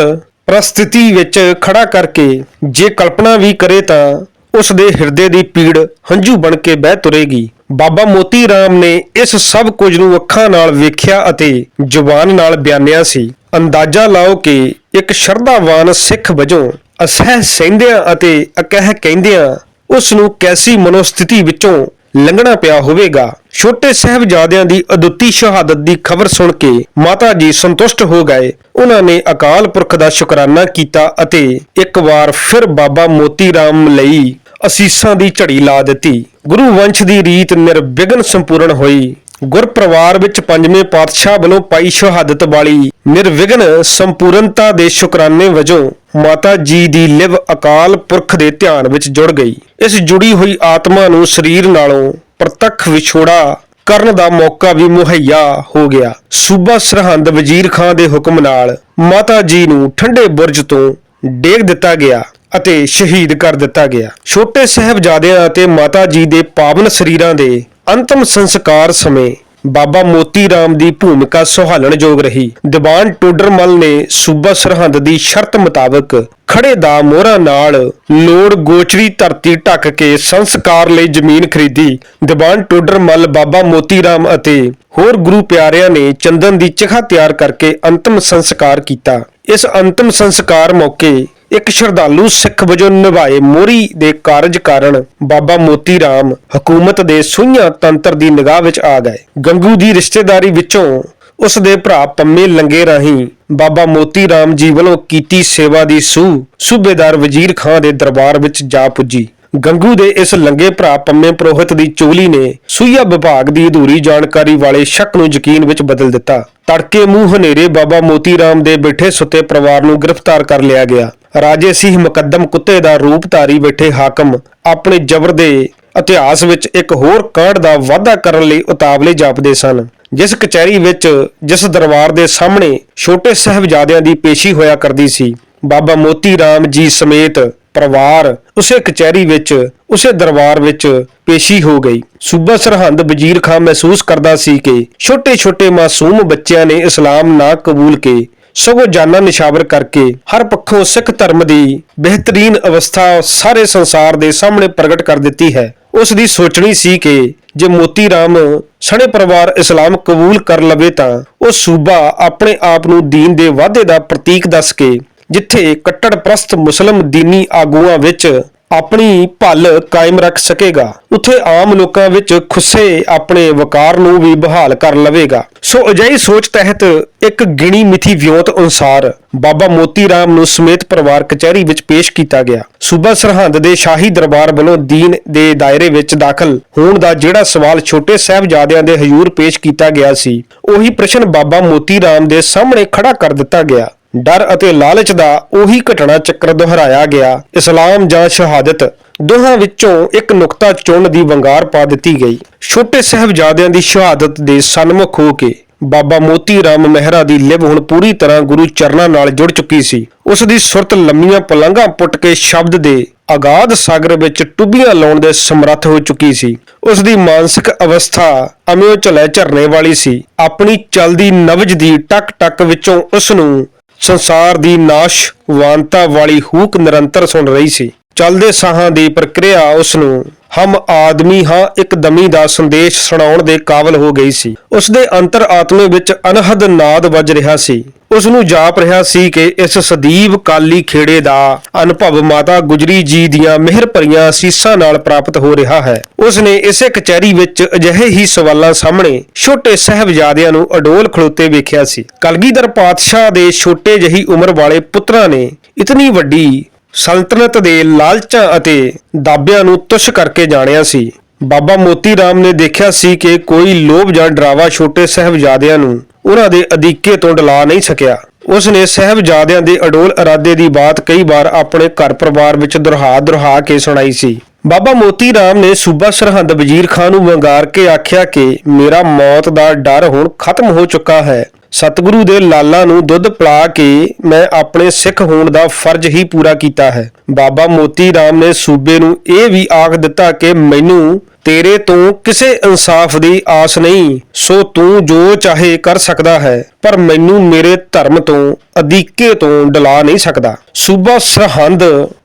ਪ੍ਰਸਥਿਤੀ ਵਿੱਚ ਖੜਾ ਕਰਕੇ ਜੇ ਕਲਪਨਾ ਵੀ ਕਰੇ ਤਾਂ ਉਸ ਦੇ ਹਿਰਦੇ ਦੀ ਪੀੜ ਹੰਝੂ ਬਣ ਕੇ ਬਹਿ ਤੁਰੇਗੀ। ਬਾਬਾ ਮੋਤੀ ਰਾਮ ਨੇ ਇਸ ਸਭ ਕੁਝ ਨੂੰ ਅੱਖਾਂ ਨਾਲ ਵੇਖਿਆ ਅਤੇ ਜ਼ੁਬਾਨ ਨਾਲ ਬਿਆਨਿਆ ਸੀ। ਅੰਦਾਜ਼ਾ ਲਾਓ ਕਿ ਇੱਕ ਸ਼ਰਧਾਵਾਨ ਸਿੱਖ ਵਜੋਂ ਅਸਹਿ ਸਹਿੰਦਿਆਂ ਅਤੇ ਅਕਹਿ ਕਹਿੰਦਿਆਂ ਉਸ ਨੂੰ ਕੈਸੀ ਮਨੋਸਥਿਤੀ ਵਿੱਚੋਂ ਲੰਘਣਾ ਪਿਆ ਹੋਵੇਗਾ? ਛੋਟੇ ਸਾਹਿਬਜ਼ਾਦਿਆਂ ਦੀ ਅਦੁੱਤੀ ਸ਼ਹਾਦਤ ਦੀ ਖਬਰ ਸੁਣ ਕੇ ਮਾਤਾ ਜੀ ਸੰਤੁਸ਼ਟ ਹੋ ਗਏ। ਉਹਨਾਂ ਨੇ ਅਕਾਲ ਪੁਰਖ ਦਾ ਸ਼ੁਕਰਾਨਾ ਕੀਤਾ ਅਤੇ ਇੱਕ ਵਾਰ ਫਿਰ ਬਾਬਾ ਮੋਤੀ ਰਾਮ ਲਈ ਅਸੀਸਾਂ ਦੀ ਝੜੀ ਲਾ ਦਿੱਤੀ। ਗੁਰੂ ਵੰਸ਼ ਦੀ ਰੀਤ ਨਿਰਵਿਘਨ ਸੰਪੂਰਨ ਹੋਈ। ਗੁਰ ਪਰਿਵਾਰ ਵਿੱਚ ਪੰਜਵੇਂ ਪਾਤਸ਼ਾਹ ਵੱਲੋਂ ਪਾਈ ਸ਼ਹਾਦਤ ਵਾਲੀ ਨਿਰਵਿਘਨ ਸੰਪੂਰਨਤਾ ਦੇ ਸ਼ੁਕਰਾਨੇ ਵਜੋਂ ਮਾਤਾ ਜੀ ਦੀ ਲਿਵ ਅਕਾਲ ਪੁਰਖ ਦੇ ਧਿਆਨ ਵਿੱਚ ਜੁੜ ਗਈ। ਇਸ ਜੁੜੀ ਹੋਈ ਆਤਮਾ ਨੂੰ ਸਰੀਰ ਨਾਲੋਂ ਪ੍ਰਤੱਖ ਵਿਛੋੜਾ ਕਰਨ ਦਾ ਮੌਕਾ ਵੀ ਮੁਹੱਈਆ ਹੋ ਗਿਆ। ਸੂਬਾ ਸਰਹੰਦ ਵਜ਼ੀਰ ਖਾਨ ਦੇ ਹੁਕਮ ਨਾਲ ਮਾਤਾ ਜੀ ਨੂੰ ਠੰਡੇ ਬੁਰਜ ਤੋਂ ਡੇਗ ਦਿੱਤਾ ਗਿਆ। ਅਤੇ ਸ਼ਹੀਦ ਕਰ ਦਿੱਤਾ ਗਿਆ। ਛੋਟੇ ਸਾਹਿਬਜ਼ਾਦਿਆਂ ਅਤੇ ਮਾਤਾ ਜੀ ਦੇ ਪਾਵਨ ਸਰੀਰਾਂ ਦੇ ਅੰਤਮ ਸੰਸਕਾਰ ਸਮੇਂ ਬਾਬਾ ਮੋਤੀ ਰਾਮ ਦੀ ਭੂਮਿਕਾ ਸੁਹਾਲਣਯੋਗ ਰਹੀ। ਦੀਵਾਨ ਟੋਡਰਮਲ ਨੇ ਸੂਬਾ ਸਰਹੰਦ ਦੀ ਸ਼ਰਤ ਮੁਤਾਬਕ ਖੜੇ ਦਾ ਮੋਹਰਾ ਨਾਲ ਲੋੜ ਗੋਚਰੀ ਧਰਤੀ ਢੱਕ ਕੇ ਸੰਸਕਾਰ ਲਈ ਜ਼ਮੀਨ ਖਰੀਦੀ। ਦੀਵਾਨ ਟੋਡਰਮਲ, ਬਾਬਾ ਮੋਤੀ ਰਾਮ ਅਤੇ ਹੋਰ ਗੁਰੂ ਪਿਆਰਿਆਂ ਨੇ ਚੰਦਨ ਦੀ ਚਿਖਾ ਤਿਆਰ ਕਰਕੇ ਅੰਤਮ ਸੰਸਕਾਰ ਕੀਤਾ। ਇਸ ਅੰਤਮ ਸੰਸਕਾਰ ਮੌਕੇ ਇੱਕ ਸ਼ਰਧਾਲੂ ਸਿੱਖ ਵਜੋਂ ਨਿਭਾਏ ਮੋਰੀ ਦੇ ਕਾਰਜ ਕਾਰਨ ਬਾਬਾ ਮੋਤੀ ਰਾਮ ਹਕੂਮਤ ਦੇ ਸੁਈਆਂ ਤੰਤਰ ਦੀ ਨਿਗਾਹ ਵਿੱਚ ਆ ਗਏ। ਗੰਗੂ ਦੀ ਰਿਸ਼ਤੇਦਾਰੀ ਵਿੱਚੋਂ ਉਸ ਦੇ ਭਰਾ ਪੰਮੇ ਲੰਗੇ ਰਾਹੀਂ ਬਾਬਾ ਮੋਤੀ ਰਾਮ ਜੀ ਵੱਲੋਂ ਕੀਤੀ ਸੇਵਾ ਦੀ ਸੂਹ ਸੂਬੇਦਾਰ ਵਜ਼ੀਰ ਖਾਨ ਦੇ ਦਰਬਾਰ ਵਿੱਚ ਜਾ ਪੁੱਜੀ। ਗੰਗੂ ਦੇ ਇਸ ਲੰਗੇ ਭਰਾ ਪੰਮੇ ਪ੍ਰੋਹਿਤ ਦੀ ਚੋਲੀ ਨੇ ਸੂਈਆ ਵਿਭਾਗ ਦੀ ਅਧੂਰੀ ਜਾਣਕਾਰੀ ਵਾਲੇ ਸ਼ੱਕ ਨੂੰ ਯਕੀਨ ਵਿੱਚ ਬਦਲ ਦਿੱਤਾ। ਤੜਕੇ ਮੂੰਹ ਹਨੇਰੇ ਬਾਬਾ ਮੋਤੀ ਰਾਮ ਦੇ ਬੈਠੇ ਸੁੱਤੇ ਪਰਿਵਾਰ ਨੂੰ ਗ੍ਰਿਫਤਾਰ ਕਰ ਲਿਆ ਗਿਆ। ਰਾਜੇ ਸਿੰਘ ਮੁਕੱਦਮ ਕੁੱਤੇ ਦਾ ਰੂਪ ਧਾਰੀ ਬੈਠੇ ਹਾਕਮ, ਆਪਣੇ ਜ਼ਬਰ ਦੇ ਇਤਿਹਾਸ ਵਿੱਚ ਇੱਕ ਹੋਰ ਕਾਂਡ ਦਾ ਵਾਅਦਾ ਕਰਨ ਲਈ ਉਤਾਵਲੇ ਜਾਪਦੇ ਸਨ, ਜਿਸ ਕਚਹਿਰੀ ਵਿੱਚ ਜਿਸ ਦਰਬਾਰ ਦੇ ਸਾਹਮਣੇ ਛੋਟੇ ਸਾਹਿਬਜ਼ਾਦਿਆਂ ਦੀ ਪੇਸ਼ੀ ਹੋਇਆ ਕਰਦੀ ਸੀ। ਬਾਬਾ ਮੋਤੀ ਰਾਮ ਜੀ ਸਮੇਤ ਪਰਿਵਾਰ ਉਸੇ ਕਚਹਿਰੀ ਵਿੱਚ, ਉਸੇ ਦਰਬਾਰ ਵਿੱਚ ਪੇਸ਼ੀ ਹੋ ਗਈ। ਸੂਬਾ ਸਰਹੰਦ ਵਜ਼ੀਰ ਖਾਨ ਮਹਿਸੂਸ ਕਰਦਾ ਸੀ ਕਿ ਛੋਟੇ-ਛੋਟੇ ਮਾਸੂਮ ਬੱਚਿਆਂ ਨੇ ਇਸਲਾਮ ਨਾ ਕਬੂਲ ਕੇ ਸਗੋਂ ਜਾਨਾਂ ਨਿਸ਼ਾਵਰ ਕਰਕੇ ਹਰ ਪੱਖੋਂ ਸਿੱਖ ਧਰਮ ਦੀ ਬਿਹਤਰੀਨ ਅਵਸਥਾ ਸਾਰੇ ਸੰਸਾਰ ਦੇ ਸਾਹਮਣੇ ਪ੍ਰਗਟ ਕਰ ਦਿੱਤੀ ਹੈ। ਉਸ ਦੀ ਸੋਚਣੀ ਸੀ ਕਿ ਜੇ ਮੋਤੀ ਰਾਮ ਸਣੇ ਪਰਿਵਾਰ ਇਸਲਾਮ ਕਬੂਲ ਕਰ ਲਵੇ ਤਾਂ ਉਹ ਸੂਬਾ ਆਪਣੇ ਆਪ ਨੂੰ ਦੀਨ ਦੇ ਵਾਅਦੇ ਦਾ ਪ੍ਰਤੀਕ ਦੱਸ ਕੇ ਜਿੱਥੇ ਕੱਟੜ ਪ੍ਰਸਤ ਮੁਸਲਮ ਦੀਨੀ ਆਗੂਆਂ ਵਿੱਚ ਆਪਣੀ ਭੱਲ ਕਾਇਮ ਰੱਖ ਸਕੇਗਾ। ਉੱਥੇ ਆਮ ਲੋਕਾਂ ਵਿੱਚ ਖੁੱਸੇ ਆਪਣੇ ਵਕਾਰ ਨੂੰ ਵੀ ਬਹਾਲ ਕਰ ਲਵੇਗਾ। ਸੋ ਅਜਿਹੀ ਸੋਚ ਤਹਿਤ ਇੱਕ ਗਿਣੀ ਮਿਥੀ ਵਿਉਂਤ ਅਨੁਸਾਰ ਬਾਬਾ ਮੋਤੀ ਰਾਮ ਨੂੰ ਸਮੇਤ ਪਰਿਵਾਰ ਕਚਹਿਰੀ ਵਿੱਚ ਪੇਸ਼ ਕੀਤਾ ਗਿਆ। ਸੂਬਾ ਸਰਹੰਦ ਦੇ ਸ਼ਾਹੀ ਦਰਬਾਰ ਵੱਲੋਂ ਦੀਨ ਦੇ ਦਾਇਰੇ ਵਿੱਚ ਦਾਖਲ ਹੋਣ ਦਾ ਜਿਹੜਾ ਸਵਾਲ ਛੋਟੇ ਸਾਹਿਬਜ਼ਾਦਿਆਂ ਦੇ ਹਜ਼ੂਰ ਪੇਸ਼ ਕੀਤਾ ਗਿਆ ਸੀ, ਉਹੀ ਪ੍ਰਸ਼ਨ ਬਾਬਾ ਮੋਤੀ ਰਾਮ ਦੇ ਸਾਹਮਣੇ ਖੜਾ ਕਰ ਦਿੱਤਾ ਗਿਆ। ਡਰ ਅਤੇ ਲਾਲਚ ਦਾ ਉਹੀ ਘਟਨਾ ਚੱਕਰ ਦੁਹਰਾਇਆ ਗਿਆ। ਇਸਲਾਮ ਜਾਂ ਸ਼ਹਾਦਤ ਦੋਹਾਂ ਵਿੱਚੋਂ ਇੱਕ ਨੁਕਤਾ ਚੁਣ ਦੀ ਵੰਗਾਰ ਪਾ ਦਿੱਤੀ ਗਈ। ਛੋਟੇ ਸਾਹਿਬਜ਼ਾਦਿਆਂ ਦੀ ਸ਼ਹਾਦਤ ਦੇ ਸਨਮੁਖ ਹੋ ਕੇ ਬਾਬਾ ਮੋਤੀ ਰਾਮ ਮਹਿਰਾ ਦੀ ਲਿਵ ਹੁਣ ਪੂਰੀ ਤਰ੍ਹਾਂ ਗੁਰੂ ਚਰਨਾਂ ਨਾਲ ਜੁੜ ਚੁੱਕੀ ਸੀ। ਉਸ ਦੀ ਸੁਰਤ ਲੰਮੀਆਂ ਪਲੰਘਾਂ ਪੁੱਟ ਕੇ ਸ਼ਬਦ ਦੇ ਅਗਾਧ ਸਾਗਰ ਵਿੱਚ ਟੁੱਬੀਆਂ ਲਾਉਣ ਦੇ ਸਮਰੱਥ ਹੋ ਚੁੱਕੀ ਸੀ। ਉਸ ਦੀ ਮਾਨਸਿਕ ਅਵਸਥਾ ਅਮਿਓ ਝਲੇ ਝਰਨੇ ਵਾਲੀ ਸੀ। ਆਪਣੀ ਚਲਦੀ ਨਵਜ ਦੀ ਟਕ ਟਕ ਵਿੱਚੋਂ ਉਸ ਨੂੰ ਸੰਸਾਰ ਦੀ ਨਾਸ਼ਵਾਨਤਾ ਵਾਲੀ ਹੂਕ ਨਿਰੰਤਰ ਸੁਣ ਰਹੀ ਸੀ। ਚਲਦੇ ਸਾਹਾਂ ਦੀ ਪ੍ਰਕਿਰਿਆ ਉਸ ਨੂੰ ਹਮ ਆਦਮੀ ਹਾਂ ਇੱਕ ਦਮੀ ਦਾ ਸੰਦੇਸ਼ ਸੁਣਾਉਣ ਦੇ ਕਾਬਲ ਹੋ ਗਈ ਸੀ। ਉਸ ਦੇ ਅੰਤਰ ਆਤਮੇ ਵਿੱਚ ਅਨਹਦ ਨਾਦ ਵੱਜ ਰਿਹਾ ਸੀ। ਉਸ ਨੂੰ ਜਾਪ ਰਿਹਾ ਸੀ ਕਿ ਇਸ ਸਦੀਵ ਕਾਲੀ ਖੇੜੇ ਦਾ ਅਨੁਭਵ ਮਾਤਾ ਗੁਜਰੀ ਜੀ ਦੀਆਂ ਮਿਹਰ ਭਰੀਆਂ ਅਸੀਸਾਂ ਨਾਲ ਪ੍ਰਾਪਤ ਹੋ ਰਿਹਾ ਹੈ। ਉਸ ਨੇ ਇਸੇ ਕਚਹਿਰੀ ਵਿੱਚ ਅਜਿਹੇ ਹੀ ਸਵਾਲਾਂ ਸਾਹਮਣੇ ਛੋਟੇ ਸਹਿਬਜ਼ਾਦਿਆਂ ਨੂੰ ਅਡੋਲ ਖਲੋਤੇ ਵੇਖਿਆ ਸੀ। ਕਲਗੀਧਰ ਪਾਤਸ਼ਾਹ ਦੇ ਛੋਟੇ ਜਿਹੀ ਉਮਰ ਵਾਲੇ ਪੁੱਤਰਾਂ ਨੇ ਇਤਨੀ ਵੱਡੀ ਸਲਤਨਤ ਦੇ ਲਾਲਚਾਂ ਅਤੇ ਦਾਬਿਆਂ ਨੂੰ ਤੁਸ਼ ਕਰਕੇ ਜਾਣਿਆ ਸੀ। ਬਾਬਾ ਮੋਤੀ ਰਾਮ ਨੇ ਦੇਖਿਆ ਸੀ ਕਿ ਕੋਈ ਲੋਭ ਜਾਂ ਡਰਾਵਾ ਛੋਟੇ ਸਹਿਬਜ਼ਾਦਿਆਂ ਨੂੰ ਉਹਨਾਂ ਦੇ ਅਧੀਕੇ ਤੋਂ ਡਲਾ ਨਹੀਂ ਸਕਿਆ। ਉਸ ਨੇ ਸਹਿਬਜ਼ਾਦਿਆਂ ਦੇ ਅਡੋਲ ਇਰਾਦੇ ਦੀ ਬਾਤ ਕਈ ਵਾਰ ਆਪਣੇ ਘਰ ਪਰਿਵਾਰ ਵਿੱਚ ਦੁਹਰਾ ਦੁਹਰਾ ਕੇ ਸੁਣਾਈ ਸੀ। ਬਾਬਾ ਮੋਤੀ ਰਾਮ ਨੇ ਸੂਬਾ ਸਰਹੰਦ ਵਜ਼ੀਰ ਖਾਨ ਨੂੰ ਵੰਗਾਰ ਕੇ ਆਖਿਆ ਕਿ ਮੇਰਾ ਮੌਤ ਦਾ ਡਰ ਹੁਣ ਖਤਮ ਹੋ ਚੁੱਕਾ ਹੈ। ਸਤਿਗੁਰੂ ਦੇ ਲਾਲਾਂ ਨੂੰ ਦੁੱਧ ਪਿਲਾ ਕੇ ਮੈਂ ਆਪਣੇ ਸਿੱਖ ਹੋਣ ਦਾ ਫਰਜ਼ ਹੀ ਪੂਰਾ ਕੀਤਾ ਹੈ। ਬਾਬਾ ਮੋਤੀ ਰਾਮ ਨੇ ਸੂਬੇ ਨੂੰ ਇਹ ਵੀ ਆਖ ਦਿੱਤਾ ਕਿ ਮੈਨੂੰ ਤੇਰੇ ਤੋਂ ਕਿਸੇ ਇਨਸਾਫ ਦੀ ਆਸ ਨਹੀਂ, ਸੋ ਤੂੰ ਜੋ ਚਾਹੇ ਕਰ ਸਕਦਾ ਹੈ, ਪਰ ਮੈਨੂੰ ਮੇਰੇ ਧਰਮ ਤੋਂ, ਅਧੀਕੇ ਤੋਂ ਡਲਾ ਨਹੀਂ ਸਕਦਾ। ਸੂਬਾ ਸਰਹੰਦ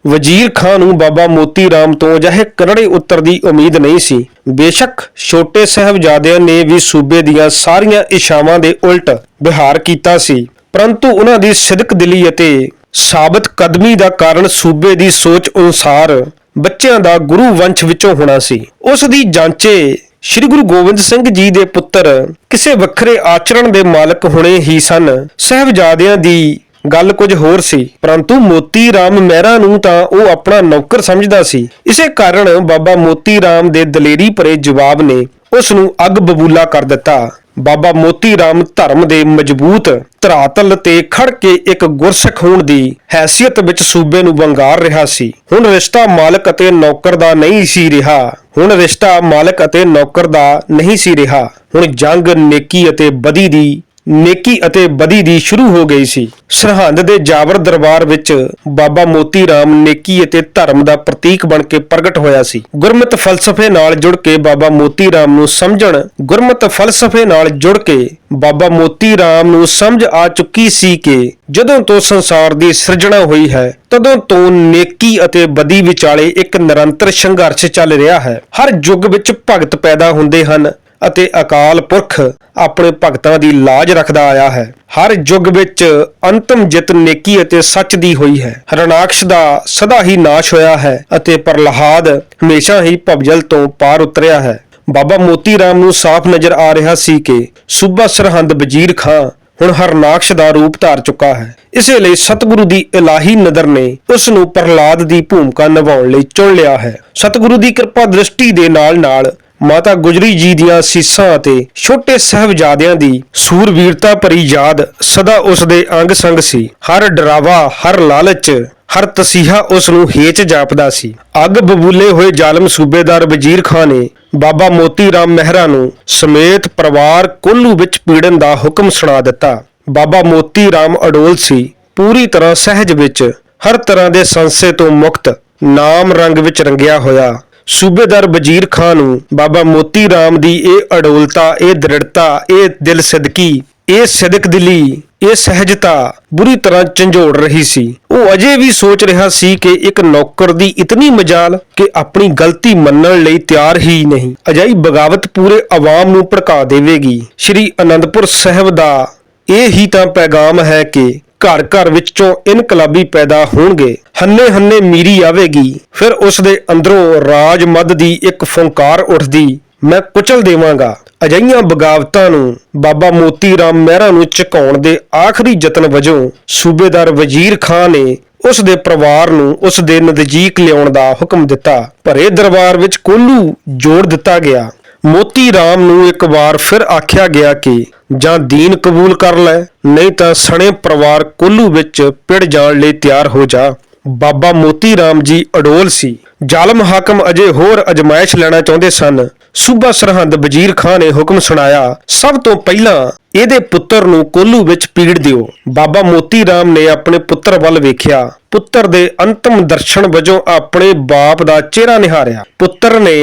ਵਜ਼ੀਰ ਖਾਨ ਨੂੰ ਬਾਬਾ ਮੋਤੀ ਰਾਮ ਤੋਂ ਅਜਿਹੇ ਕਰੜੇ ਉੱਤਰ ਦੀ ਉਮੀਦ ਨਹੀਂ ਸੀ। ਬੇਸ਼ੱਕ ਛੋਟੇ ਸਾਹਿਬਜ਼ਾਦਿਆਂ ਨੇ ਵੀ ਸੂਬੇ ਦੀਆਂ ਸਾਰੀਆਂ ਇਸ਼ਾਵਾਂ ਦੇ ਉਲਟ ਵਿਹਾਰ ਕੀਤਾ ਸੀ, ਪਰੰਤੂ ਉਹਨਾਂ ਦੀ ਸਿਦਕ ਦਿਲੀ ਅਤੇ ਸਾਬਤ ਕਦਮੀ ਦਾ ਕਾਰਨ ਸੂਬੇ ਦੀ ਸੋਚ ਅਨੁਸਾਰ ਬੱਚਿਆਂ ਦਾ ਗੁਰੂ ਵੰਸ਼ ਵਿੱਚੋਂ ਹੋਣਾ ਸੀ। ਉਸ ਦੀ ਜਾਂਚੇ ਸ੍ਰੀ ਗੁਰੂ ਗੋਬਿੰਦ ਸਿੰਘ ਜੀ ਦੇ ਪੁੱਤਰ ਕਿਸੇ ਵੱਖਰੇ ਆਚਰਣ ਦੇ ਮਾਲਕ ਹੋਣੇ ਹੀ ਸਨ। ਸਹਿਬਜ਼ਾਦਿਆਂ ਦੀ ਗੱਲ ਕੁਝ ਹੋਰ ਸੀ, ਪਰੰਤੂ ਮੋਤੀ ਰਾਮ ਮਹਿਰਾ ਨੂੰ ਤਾਂ ਉਹ ਆਪਣਾ ਨੌਕਰ ਸਮਝਦਾ ਸੀ। ਇਸੇ ਕਾਰਨ ਬਾਬਾ ਮੋਤੀ ਰਾਮ ਦੇ ਦਲੇਰੀ ਭਰੇ ਜਵਾਬ ਨੇ ਉਸ ਨੂੰ ਅੱਗ ਬਬੂਲਾ ਕਰ ਦਿੱਤਾ। ਬਾਬਾ ਮੋਤੀ ਰਾਮ ਧਰਮ ਦੇ ਮਜ਼ਬੂਤ ਧਰਾਤਲ ਤੇ ਖੜ ਕੇ ਇੱਕ ਗੁਰਸਿੱਖ ਹੋਣ ਦੀ ਹੈਸੀਅਤ ਵਿੱਚ ਸੂਬੇ ਨੂੰ ਵੰਗਾਰ ਰਿਹਾ ਸੀ। ਹੁਣ ਰਿਸ਼ਤਾ ਮਾਲਕ ਅਤੇ ਨੌਕਰ ਦਾ ਨਹੀਂ ਸੀ ਰਿਹਾ। ਹੁਣ ਰਿਸ਼ਤਾ ਮਾਲਕ ਅਤੇ ਨੌਕਰ ਦਾ ਨਹੀਂ ਸੀ ਰਿਹਾ। ਹੁਣ ਜੰਗ ਨੇਕੀ ਅਤੇ ਬਦੀ ਦੀ ਨੇਕੀ ਅਤੇ ਬਦੀ ਦੀ ਸ਼ੁਰੂ ਹੋ ਗਈ ਸੀ। ਸਰਹੰਦ ਦੇ ਜਾਬਰ ਦਰਬਾਰ ਵਿੱਚ ਬਾਬਾ ਮੋਤੀ ਰਾਮ ਨੇਕੀ ਅਤੇ ਧਰਮ ਦਾ ਪ੍ਰਤੀਕ ਬਣ ਕੇ ਪ੍ਰਗਟ ਹੋਇਆ ਸੀ। ਗੁਰਮਤਿ ਫਲਸਫੇ ਨਾਲ ਜੁੜ ਕੇ ਬਾਬਾ ਮੋਤੀ ਰਾਮ ਨੂੰ ਸਮਝਣ, ਗੁਰਮਤਿ ਫਲਸਫੇ ਨਾਲ ਜੁੜ ਕੇ ਬਾਬਾ ਮੋਤੀ ਰਾਮ ਨੂੰ ਸਮਝ ਆ ਚੁੱਕੀ ਸੀ ਕਿ ਜਦੋਂ ਤੋਂ ਸੰਸਾਰ ਦੀ ਸਿਰਜਣਾ ਹੋਈ ਹੈ, ਤਦੋਂ ਤੋਂ ਨੇਕੀ ਅਤੇ ਬਦੀ ਵਿਚਾਲੇ ਇੱਕ ਨਿਰੰਤਰ ਸੰਘਰਸ਼ ਚੱਲ ਰਿਹਾ ਹੈ। ਹਰ ਯੁੱਗ ਵਿੱਚ ਭਗਤ ਪੈਦਾ ਹੁੰਦੇ ਹਨ ਅਤੇ ਅਕਾਲ ਪੁਰਖ ਆਪਣੇ ਭਗਤਾਂ ਦੀ ਲਾਜ ਰੱਖਦਾ ਆਇਆ ਹੈ। ਹਰ ਯੁੱਗ ਵਿੱਚ ਅੰਤਮ ਜਿੱਤ ਨੇਕੀ ਅਤੇ ਸੱਚ ਦੀ ਹੋਈ ਹੈ। ਹਰਨਾਕਸ਼ ਦਾ ਸਦਾ ਹੀ ਨਾਸ਼ ਹੋਇਆ ਹੈ ਅਤੇ ਪ੍ਰਲਹਾਦ ਹਮੇਸ਼ਾ ਹੀ ਭਵਜਲ ਤੋਂ ਪਾਰ ਉਤਰਿਆ ਹੈ। ਬਾਬਾ ਮੋਤੀ ਰਾਮ ਨੂੰ ਸਾਫ਼ ਨਜ਼ਰ ਆ ਰਿਹਾ ਸੀ ਕਿ ਸੂਬਾ ਸਰਹੰਦ ਵਜ਼ੀਰ ਖਾਂ ਹੁਣ ਹਰਨਾਕਸ਼ ਦਾ ਰੂਪ ਧਾਰ ਚੁੱਕਾ ਹੈ। ਇਸੇ ਲਈ ਸਤਿਗੁਰੂ ਦੀ ਇਲਾਹੀ ਨਜ਼ਰ ਨੇ ਉਸ ਨੂੰ ਪ੍ਰਹਲਾਦ ਦੀ ਭੂਮਿਕਾ ਨਿਭਾਉਣ ਲਈ ਚੁਣ ਲਿਆ ਹੈ। ਸਤਿਗੁਰੂ ਦੀ ਕਿਰਪਾ ਦ੍ਰਿਸ਼ਟੀ ਦੇ ਨਾਲ-ਨਾਲ ਮਾਤਾ ਗੁਜਰੀ ਜੀ ਦੀਆਂ ਸੀਸਾਂ ਅਤੇ ਛੋਟੇ ਸਹਿਬਜ਼ਾਦਿਆਂ ਦੀ ਸੂਰਵੀਰਤਾ ਭਰੀ ਯਾਦ ਸਦਾ ਉਸ ਦੇ ਅੰਗ ਸੰਗ ਸੀ। ਹਰ ਡਰਾਵਾ, ਹਰ ਲਾਲਚ, ਹਰ ਤਸੀਹਾ ਉਸ ਨੂੰ ਹੇਚ ਜਾਪਦਾ ਸੀ। ਅੱਗ ਬਬੂਲੇ ਹੋਏ ਜ਼ਾਲਮ ਸੂਬੇਦਾਰ ਵਜ਼ੀਰ ਖਾਨ ਨੇ ਬਾਬਾ ਮੋਤੀ ਰਾਮ ਮਹਿਰਾ ਨੂੰ ਸਮੇਤ ਪਰਿਵਾਰ ਕੋਲੂ ਵਿੱਚ ਪੀੜਨ ਦਾ ਹੁਕਮ ਸੁਣਾ ਦਿੱਤਾ। ਬਾਬਾ ਮੋਤੀ ਰਾਮ ਅਡੋਲ ਸੀ। ਪੂਰੀ ਤਰ੍ਹਾਂ ਸਹਿਜ ਵਿੱਚ ਹਰ ਤਰ੍ਹਾਂ ਦੇ ਸੰਸੇ ਤੋਂ ਮੁਕਤ ਨਾਮ ਰੰਗ ਵਿੱਚ ਰੰਗਿਆ ਹੋਇਆ। ਸੂਬੇਦਾਰ ਵਜ਼ੀਰ ਖਾਨ ਨੂੰ ਬਾਬਾ ਮੋਤੀ ਰਾਮ ਦੀ ਇਹ ਅਡੋਲਤਾ, ਇਹ ਦ੍ਰਿੜਤਾ, ਇਹ ਦਿਲ ਸਿਦਕੀ, ਇਹ ਸਿਦਕ ਦਿਲੀ, ਇਹ ਸਹਿਜਤਾ ਬੁਰੀ ਤਰ੍ਹਾਂ ਝੰਜੋੜ ਰਹੀ ਸੀ। ਉਹ ਅਜੇ ਵੀ ਸੋਚ ਰਿਹਾ ਸੀ ਕਿ ਇੱਕ ਨੌਕਰ ਦੀ ਇਤਨੀ ਮਜਾਲ ਕਿ ਆਪਣੀ ਗਲਤੀ ਮੰਨਣ ਲਈ ਤਿਆਰ ਹੀ ਨਹੀਂ। ਅਜਾਈ ਬਗਾਵਤ ਪੂਰੇ ਆਵਾਮ ਨੂੰ ਭੜਕਾ ਦੇਵੇਗੀ। ਸ਼੍ਰੀ ਅਨੰਦਪੁਰ ਸਾਹਿਬ ਦਾ ਇਹ ਹੀ ਤਾਂ ਪੈਗਾਮ ਹੈ ਕਿ ਘਰ ਘਰ ਵਿੱਚੋਂ ਇਨਕਲਾਬੀ ਪੈਦਾ ਹੋਣਗੇ। ਹੰਨੇ ਹੰਨੇ ਮੀਰੀ ਆਵੇਗੀ। ਫਿਰ ਉਸ ਦੇ ਅੰਦਰੋਂ ਰਾਜ ਮਦ ਦੀ ਇੱਕ ਫੁੰਕਾਰ ਉੱਠਦੀ। ਮੈਂ ਕੁਚਲ ਦੇਵਾਂਗਾ। ਅਜਈਆਂ ਬਗਾਵਤਾਂ ਨੂੰ ਬਾਬਾ ਮੋਤੀ ਰਾਮ ਮਹਿਰਾ ਨੂੰ ਝੁਕਾਉਣ ਦੇ ਆਖਰੀ ਯਤਨ ਵਜੋਂ ਸੂਬੇਦਾਰ ਵਜ਼ੀਰ ਖਾਨ ਨੇ ਉਸ ਦੇ ਪਰਿਵਾਰ ਨੂੰ ਉਸ ਦੇ ਨਜ਼ਦੀਕ ਲਿਆਉਣ ਦਾ ਹੁਕਮ ਦਿੱਤਾ। ਭਰੇ ਦਰਬਾਰ ਵਿੱਚ ਕੋਲੂ ਜੋੜ ਦਿੱਤਾ ਗਿਆ। ਮੋਤੀ ਰਾਮ ਨੂੰ ਇੱਕ ਵਾਰ ਫਿਰ ਆਖਿਆ ਗਿਆ ਕਿ ਜਾਂ ਦੀਨ ਕਬੂਲ ਕਰ ਲੈ, ਨਹੀਂ ਤਾਂ ਸਣੇ ਪਰਿਵਾਰ ਕੋਲੂ ਵਿੱਚ ਪਿੜ ਜਾਣ ਲਈ ਤਿਆਰ ਹੋ ਜਾ। ਬਾਬਾ ਮੋਤੀ ਰਾਮ ਜੀ ਅਡੋਲ ਸੀ। ਜ਼ਾਲਮ ਹਾਕਮ ਅਜੇ ਹੋਰ ਅਜਮਾਇਸ਼ ਲੈਣਾ ਚਾਹੁੰਦੇ ਸਨ। ਸੂਬਾ ਸਰਹੰਦ ਵਜ਼ੀਰ ਖਾਨ ਨੇ ਹੁਕਮ ਸੁਣਾਇਆ, ਸਭ ਤੋਂ ਪਹਿਲਾਂ ਇਹਦੇ ਪੁੱਤਰ ਨੂੰ ਕੋਲੂ ਵਿੱਚ ਪੀੜ ਦਿਓ। ਬਾਬਾ ਮੋਤੀ ਰਾਮ ਨੇ ਆਪਣੇ ਪੁੱਤਰ ਵੱਲ ਵੇਖਿਆ। ਪੁੱਤਰ ਦੇ ਅੰਤਮ ਦਰਸ਼ਨ ਵਜੋਂ ਆਪਣੇ ਬਾਪ ਦਾ ਚਿਹਰਾ ਨਿਹਾਰਿਆ। ਪੁੱਤਰ ਨੇ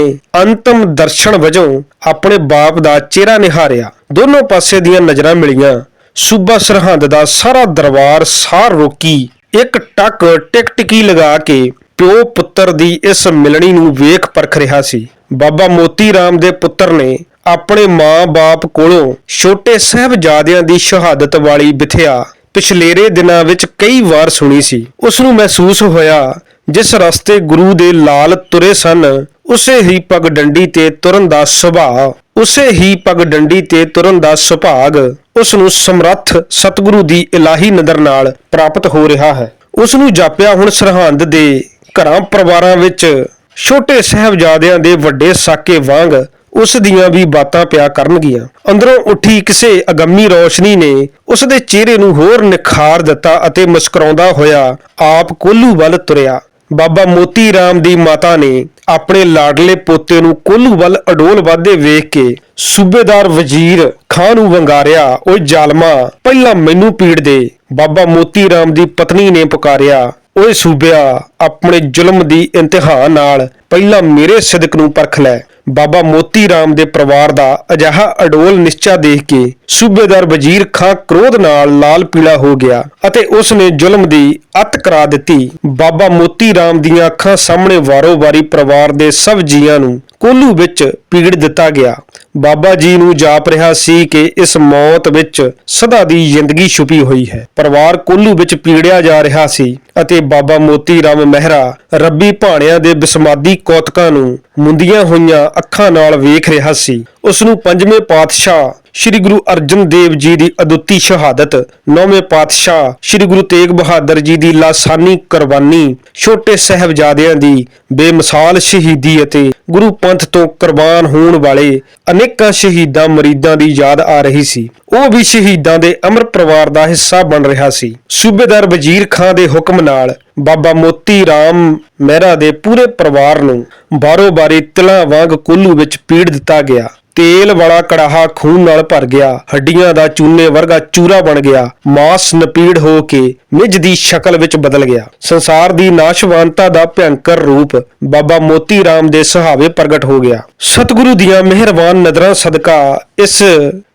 ਅੰਤਮ ਦਰਸ਼ਨ ਵਜੋਂ ਆਪਣੇ ਬਾਪ ਦਾ ਚਿਹਰਾ ਨਿਹਾਰਿਆ। ਦੋਨੋਂ ਪਾਸੇ ਦੀਆਂ ਨਜ਼ਰਾਂ ਮਿਲੀਆਂ। ਸੂਬਾ ਸਰਹੰਦ ਦਾ ਸਾਰਾ ਦਰਬਾਰ ਸਾਰ ਰੋਕੀ। ਇੱਕ ਟੱਕ ਟਿਕਟਿਕੀ ਲਗਾ ਕੇ ਪਿਓ ਪੁੱਤਰ ਦੀ ਇਸ ਮਿਲਣੀ ਨੂੰ ਵੇਖ ਪਰਖ ਰਿਹਾ ਸੀ। ਬਾਬਾ ਮੋਤੀ ਰਾਮ ਦੇ ਪੁੱਤਰ ਨੇ ਆਪਣੇ ਮਾਂ-ਬਾਪ ਕੋਲੋਂ ਛੋਟੇ ਸਾਹਿਬਜ਼ਾਦਿਆਂ ਦੀ ਸ਼ਹਾਦਤ ਵਾਲੀ ਬਿਥਿਆ ਪਿਛਲੇਰੇ ਦਿਨਾਂ ਵਿੱਚ ਕਈ ਵਾਰ ਸੁਣੀ ਸੀ। ਉਸ ਨੂੰ ਮਹਿਸੂਸ ਹੋਇਆ, ਜਿਸ ਰਸਤੇ ਗੁਰੂ ਦੇ ਲਾਲ ਤੁਰੇ ਸਨ, ਉਸੇ ਹੀ ਪਗ ਡੰਡੀ ਤੇ ਤੁਰਨ ਦਾ ਸੁਭਾਅ, ਉਸੇ ਹੀ ਪਗ ਡੰਡੀ ਤੇ ਤੁਰਨ ਦਾ ਸੁਭਾਗ ਉਸ ਨੂੰ ਸਮਰੱਥ ਸਤਿਗੁਰੂ ਦੀ ਇਲਾਹੀ ਨਦਰ ਨਾਲ ਪ੍ਰਾਪਤ ਹੋ ਰਿਹਾ ਹੈ। ਉਸ ਨੂੰ ਜਾਪਿਆ ਹੁਣ ਸਰਹੰਦ ਦੇ ਘਰਾਂ ਪਰਿਵਾਰਾਂ ਵਿੱਚ ਛੋਟੇ ਸਹਿਬਜ਼ਾਦਿਆਂ ਦੇ ਵੱਡੇ ਸਾਕੇ ਵਾਂਗ ਉਸ ਦੀਆਂ ਵੀ ਬਾਤਾਂ ਪਿਆ ਕਰਨਗੀਆਂ। ਅੰਦਰੋਂ ਉੱਠੀ ਕਿਸੇ ਅਗੰਮੀ ਰੋਸ਼ਨੀ ਨੇ ਉਸ ਦੇ ਚਿਹਰੇ ਨੂੰ ਹੋਰ ਨਿਖਾਰ ਦਿੱਤਾ ਅਤੇ ਮੁਸਕਰਾਉਂਦਾ ਹੋਇਆ ਆਪ ਕੋਲੂ ਵੱਲ ਤੁਰਿਆ। ਬਾਬਾ ਮੋਤੀ ਰਾਮ ਦੀ ਮਾਤਾ ਨੇ ਆਪਣੇ ਲਾਡਲੇ ਪੋਤੇ ਨੂੰ ਕੋਲੂ ਵੱਲ ਅਡੋਲ ਵਾਧੇ ਵੇਖ ਕੇ ਸੂਬੇਦਾਰ ਵਜ਼ੀਰ ਖਾਨ ਨੂੰ ਵੰਗਾਰਿਆ, ਓਏ ਜ਼ਾਲਮਾ, ਪਹਿਲਾਂ ਮੈਨੂੰ ਪੀੜ ਦੇ। ਬਾਬਾ ਮੋਤੀ ਰਾਮ ਦੀ ਪਤਨੀ ਨੇ ਪੁਕਾਰਿਆ ਓਏ ਸੂਬਿਆ, ਆਪਣੇ ਜ਼ੁਲਮ ਦੀ ਇੰਤਹਾ ਨਾਲ ਪਹਿਲਾਂ ਮੇਰੇ ਸਿਦਕ ਨੂੰ ਪਰਖ ਲੈ। ਬਾਬਾ ਮੋਤੀ ਰਾਮ ਦੇ ਪਰਿਵਾਰ ਦਾ ਅਜਿਹਾ ਅਡੋਲ ਨਿਸ਼ਚਾ ਦੇਖ ਕੇ ਸੂਬੇਦਾਰ ਵਜ਼ੀਰ ਖਾਂ ਕ੍ਰੋਧ ਨਾਲ ਲਾਲ ਪੀਲਾ ਹੋ ਗਿਆ ਅਤੇ ਉਸ ਨੇ ਜ਼ੁਲਮ ਦੀ ਅੱਤ ਕਰਾ ਦਿੱਤੀ। ਬਾਬਾ ਮੋਤੀ ਰਾਮ ਦੀਆਂ ਅੱਖਾਂ ਸਾਹਮਣੇ ਵਾਰੋ-ਵਾਰੀ ਪਰਿਵਾਰ ਦੇ ਸਭ ਜੀਆਂ ਨੂੰ ਕੋਲੂ ਵਿੱਚ ਪੀੜ ਦਿੱਤਾ ਗਿਆ। ਬਾਬਾ ਜੀ ਨੂੰ ਜਾਪ ਰਿਹਾ ਸੀ ਕਿ ਇਸ ਮੌਤ ਵਿੱਚ ਸਦਾ ਦੀ ਜ਼ਿੰਦਗੀ ਛੁਪੀ ਹੋਈ ਹੈ। ਪਰਿਵਾਰ ਕੋਲੂ ਵਿੱਚ ਪੀੜਿਆ ਜਾ ਰਿਹਾ ਸੀ ਅਤੇ ਬਾਬਾ ਮੋਤੀ ਰਾਮ ਮਹਿਰਾ ਰੱਬੀ ਭਾਣਿਆਂ ਦੇ ਬਿਸਮਾਦੀ ਕੌਤਕਾਂ ਨੂੰ ਮੁੰਦੀਆਂ ਹੋਈਆਂ ਅੱਖਾਂ ਨਾਲ ਵੇਖ ਰਿਹਾ ਸੀ। ਉਸ ਨੂੰ ਪੰਜਵੇਂ ਪਾਤਸ਼ਾਹ ਸ੍ਰੀ ਗੁਰੂ ਅਰਜਨ ਦੇਵ ਜੀ ਦੀ ਅਦੁੱਤੀ ਸ਼ਹਾਦਤ, ਨੌਵੇਂ ਪਾਤਸ਼ਾਹ ਸ੍ਰੀ ਗੁਰੂ ਤੇਗ ਬਹਾਦਰ ਜੀ ਦੀ ਲਾਸਾਨੀ ਕੁਰਬਾਨੀ, ਛੋਟੇ ਸਹਿਬਜ਼ਾਦਿਆਂ ਦੀ ਬੇਮਿਸਾਲ ਸ਼ਹੀਦੀ ਅਤੇ ਗੁਰੂ ਪੰਥ ਤੋਂ ਕੁਰਬਾਨ ਹੋਣ ਵਾਲੇ ਅਨੇਕਾਂ ਸ਼ਹੀਦਾਂ ਮਰੀਦਾਂ ਦੀ ਯਾਦ ਆ ਰਹੀ ਸੀ। ਉਹ ਵੀ ਸ਼ਹੀਦਾਂ ਦੇ ਅਮਰ ਪਰਿਵਾਰ ਦਾ ਹਿੱਸਾ ਬਣ ਰਿਹਾ ਸੀ। ਸੂਬੇਦਾਰ ਵਜ਼ੀਰ ਖਾਂ ਦੇ ਹੁਕਮ ਨਾਲ ਬਾਬਾ ਮੋਤੀ ਰਾਮ ਮਹਿਰਾ ਦੇ ਪੂਰੇ ਪਰਿਵਾਰ ਨੂੰ ਬਾਰੋ-ਬਾਰੀ ਤਿਲਾਂ ਵਾਂਗ ਕੋਲੂ ਵਿੱਚ ਪੀੜ ਦਿੱਤਾ ਗਿਆ। ਤੇਲ ਵਾਲਾ ਕੜਾਹਾ ਖੂਨ ਨਾਲ ਭਰ ਗਿਆ, ਹੱਡੀਆਂ ਦਾ ਚੂਨੇ ਵਰਗਾ ਚੂਰਾ ਬਣ ਗਿਆ, ਮਾਸ ਨਪੀੜ ਹੋ ਕੇ ਨਿਜ ਦੀ ਸ਼ਕਲ ਵਿੱਚ ਬਦਲ ਗਿਆ। ਸੰਸਾਰ ਦੀ ਨਾਸ਼ਵਾਨਤਾ ਦਾ ਭਿਅੰਕਰ ਰੂਪ ਬਾਬਾ ਮੋਤੀ ਰਾਮ ਦੇ ਸੁਹਾਵੇ ਪ੍ਰਗਟ ਹੋ ਗਿਆ। ਸਤਿਗੁਰੂ ਦੀਆਂ ਮਿਹਰਬਾਨ ਨਜ਼ਰਾਂ ਸਦਕਾ ਇਸ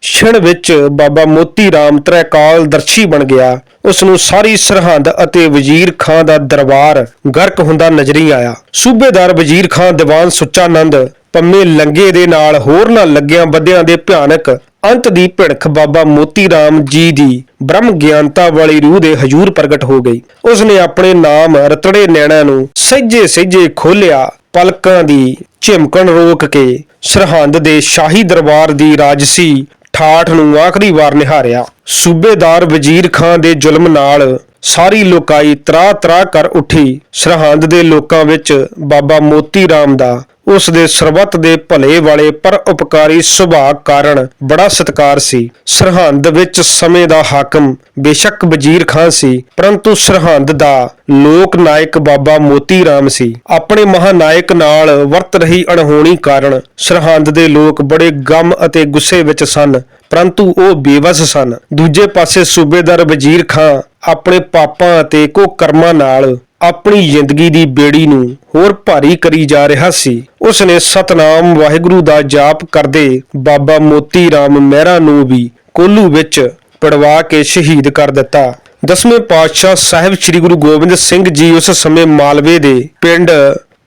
ਛਣ ਵਿੱਚ ਬਾਬਾ ਮੋਤੀ ਰਾਮ ਤ੍ਰੈਕਾਲ ਦਰਸ਼ੀ ਬਣ ਗਿਆ। ਉਸ ਨੂੰ ਸਾਰੀ ਸਰਹੰਦ ਅਤੇ ਵਜ਼ੀਰ ਖਾਂ ਦਾ ਦਰਬਾਰ ਗਰਕ ਹੁੰਦਾ ਨਜ਼ਰੀ ਆਇਆ। ਸੂਬੇਦਾਰ ਵਜ਼ੀਰ ਖਾਂ ਦੀਵਾਨ ਸੁੱਚਾਨੰਦ ਪੰਮੇ ਲੰਗੇ ਦੇ ਨਾਲ ਹੋਰ ਨਾ ਲੱਗਿਆਂ ਬੱਦਿਆਂ ਦੇ ਭਿਆਨਕ ਅੰਤ ਦੀ ਭਿਣਖ ਬਾਬਾ ਮੋਤੀ ਰਾਮ ਜੀ ਦੀ ਬ੍ਰਹਮ ਗਿਆਨਤਾ ਵਾਲੀ ਰੂਹ ਦੇ ਹਜੂਰ ਪ੍ਰਗਟ ਹੋ ਗਈ। ਉਸ ਨੇ ਆਪਣੇ ਨਾਮ ਰਤੜੇ ਨੈਣਾ ਨੂੰ ਸਹਿਜੇ ਸਹਿਜੇ ਖੋਲਿਆ ਪਲਕਾਂ ਦੀ ਝਿਮਕਣ ਰੋਕ ਕੇ ਸਰਹੰਦ ਦੇ ਸ਼ਾਹੀ ਦਰਬਾਰ ਦੀ ਰਾਜਸੀ ਠਾਠ ਨੂੰ ਆਖਰੀ ਵਾਰ ਨਿਹਾਰਿਆ। ਸੂਬੇਦਾਰ ਵਜ਼ੀਰ ਖਾਂ ਦੇ ਜ਼ੁਲਮ ਨਾਲ ਸਾਰੀ ਲੋਕਾਈ ਤਰਾ ਤਰਾ ਕਰ ਉੱਠੀ। ਸਰਹੰਦ ਦੇ ਲੋਕਾਂ ਵਿੱਚ ਬਾਬਾ ਮੋਤੀ ਰਾਮ ਦਾ ਉਸ ਦੇ ਸਰਬੱਤ ਦੇ ਭਲੇ ਵਾਲੇ ਪਰ ਉਪਕਾਰੀ ਸੁਭਾਅ ਕਾਰਨ ਬੜਾ ਸਤਿਕਾਰ ਸੀ। ਸਰਹੰਦ ਵਿੱਚ ਸਮੇਂ ਦਾ ਹਾਕਮ ਬੇਸ਼ੱਕ ਵਜ਼ੀਰ ਖਾਂ ਸੀ, ਪਰੰਤੂ ਸਰਹੰਦ ਦਾ ਲੋਕ ਨਾਇਕ ਬਾਬਾ ਮੋਤੀ ਰਾਮ ਸੀ। ਆਪਣੇ ਮਹਾਨਾਇਕ ਨਾਲ ਵਰਤ ਰਹੀ ਅਣਹੋਣੀ ਕਾਰਨ ਸਰਹੰਦ ਦੇ ਲੋਕ ਬੜੇ ਗਮ ਅਤੇ ਗੁੱਸੇ ਵਿੱਚ ਸਨ, ਪਰੰਤੂ ਉਹ ਬੇਵਸ ਸਨ। ਦੂਜੇ ਪਾਸੇ ਸੂਬੇਦਾਰ ਵਜ਼ੀਰ ਖਾਂ ਆਪਣੇ ਪਾਪਾਂ ਅਤੇ ਕੋ ਕਰਮਾਂ ਨਾਲ ਆਪਣੀ ਜ਼ਿੰਦਗੀ ਦੀ ਬੇੜੀ ਨੂੰ ਹੋਰ ਭਾਰੀ ਕਰੀ ਜਾ ਰਿਹਾ ਸੀ। ਉਸ ਨੇ ਸਤਨਾਮ ਵਾਹਿਗੁਰੂ ਦਾ ਜਾਪ ਕਰਦੇ ਬਾਬਾ ਮੋਤੀ ਰਾਮ ਮਹਿਰਾ ਨੂੰ ਵੀ ਕੋਲੂ ਵਿੱਚ ਪੜਵਾ ਕੇ ਸ਼ਹੀਦ ਕਰ ਦਿੱਤਾ। ਦਸਵੇਂ ਪਾਤਸ਼ਾਹ ਸਾਹਿਬ ਸ੍ਰੀ ਗੁਰੂ ਗੋਬਿੰਦ ਸਿੰਘ ਜੀ ਉਸ ਸਮੇਂ ਮਾਲਵੇ ਦੇ ਪਿੰਡ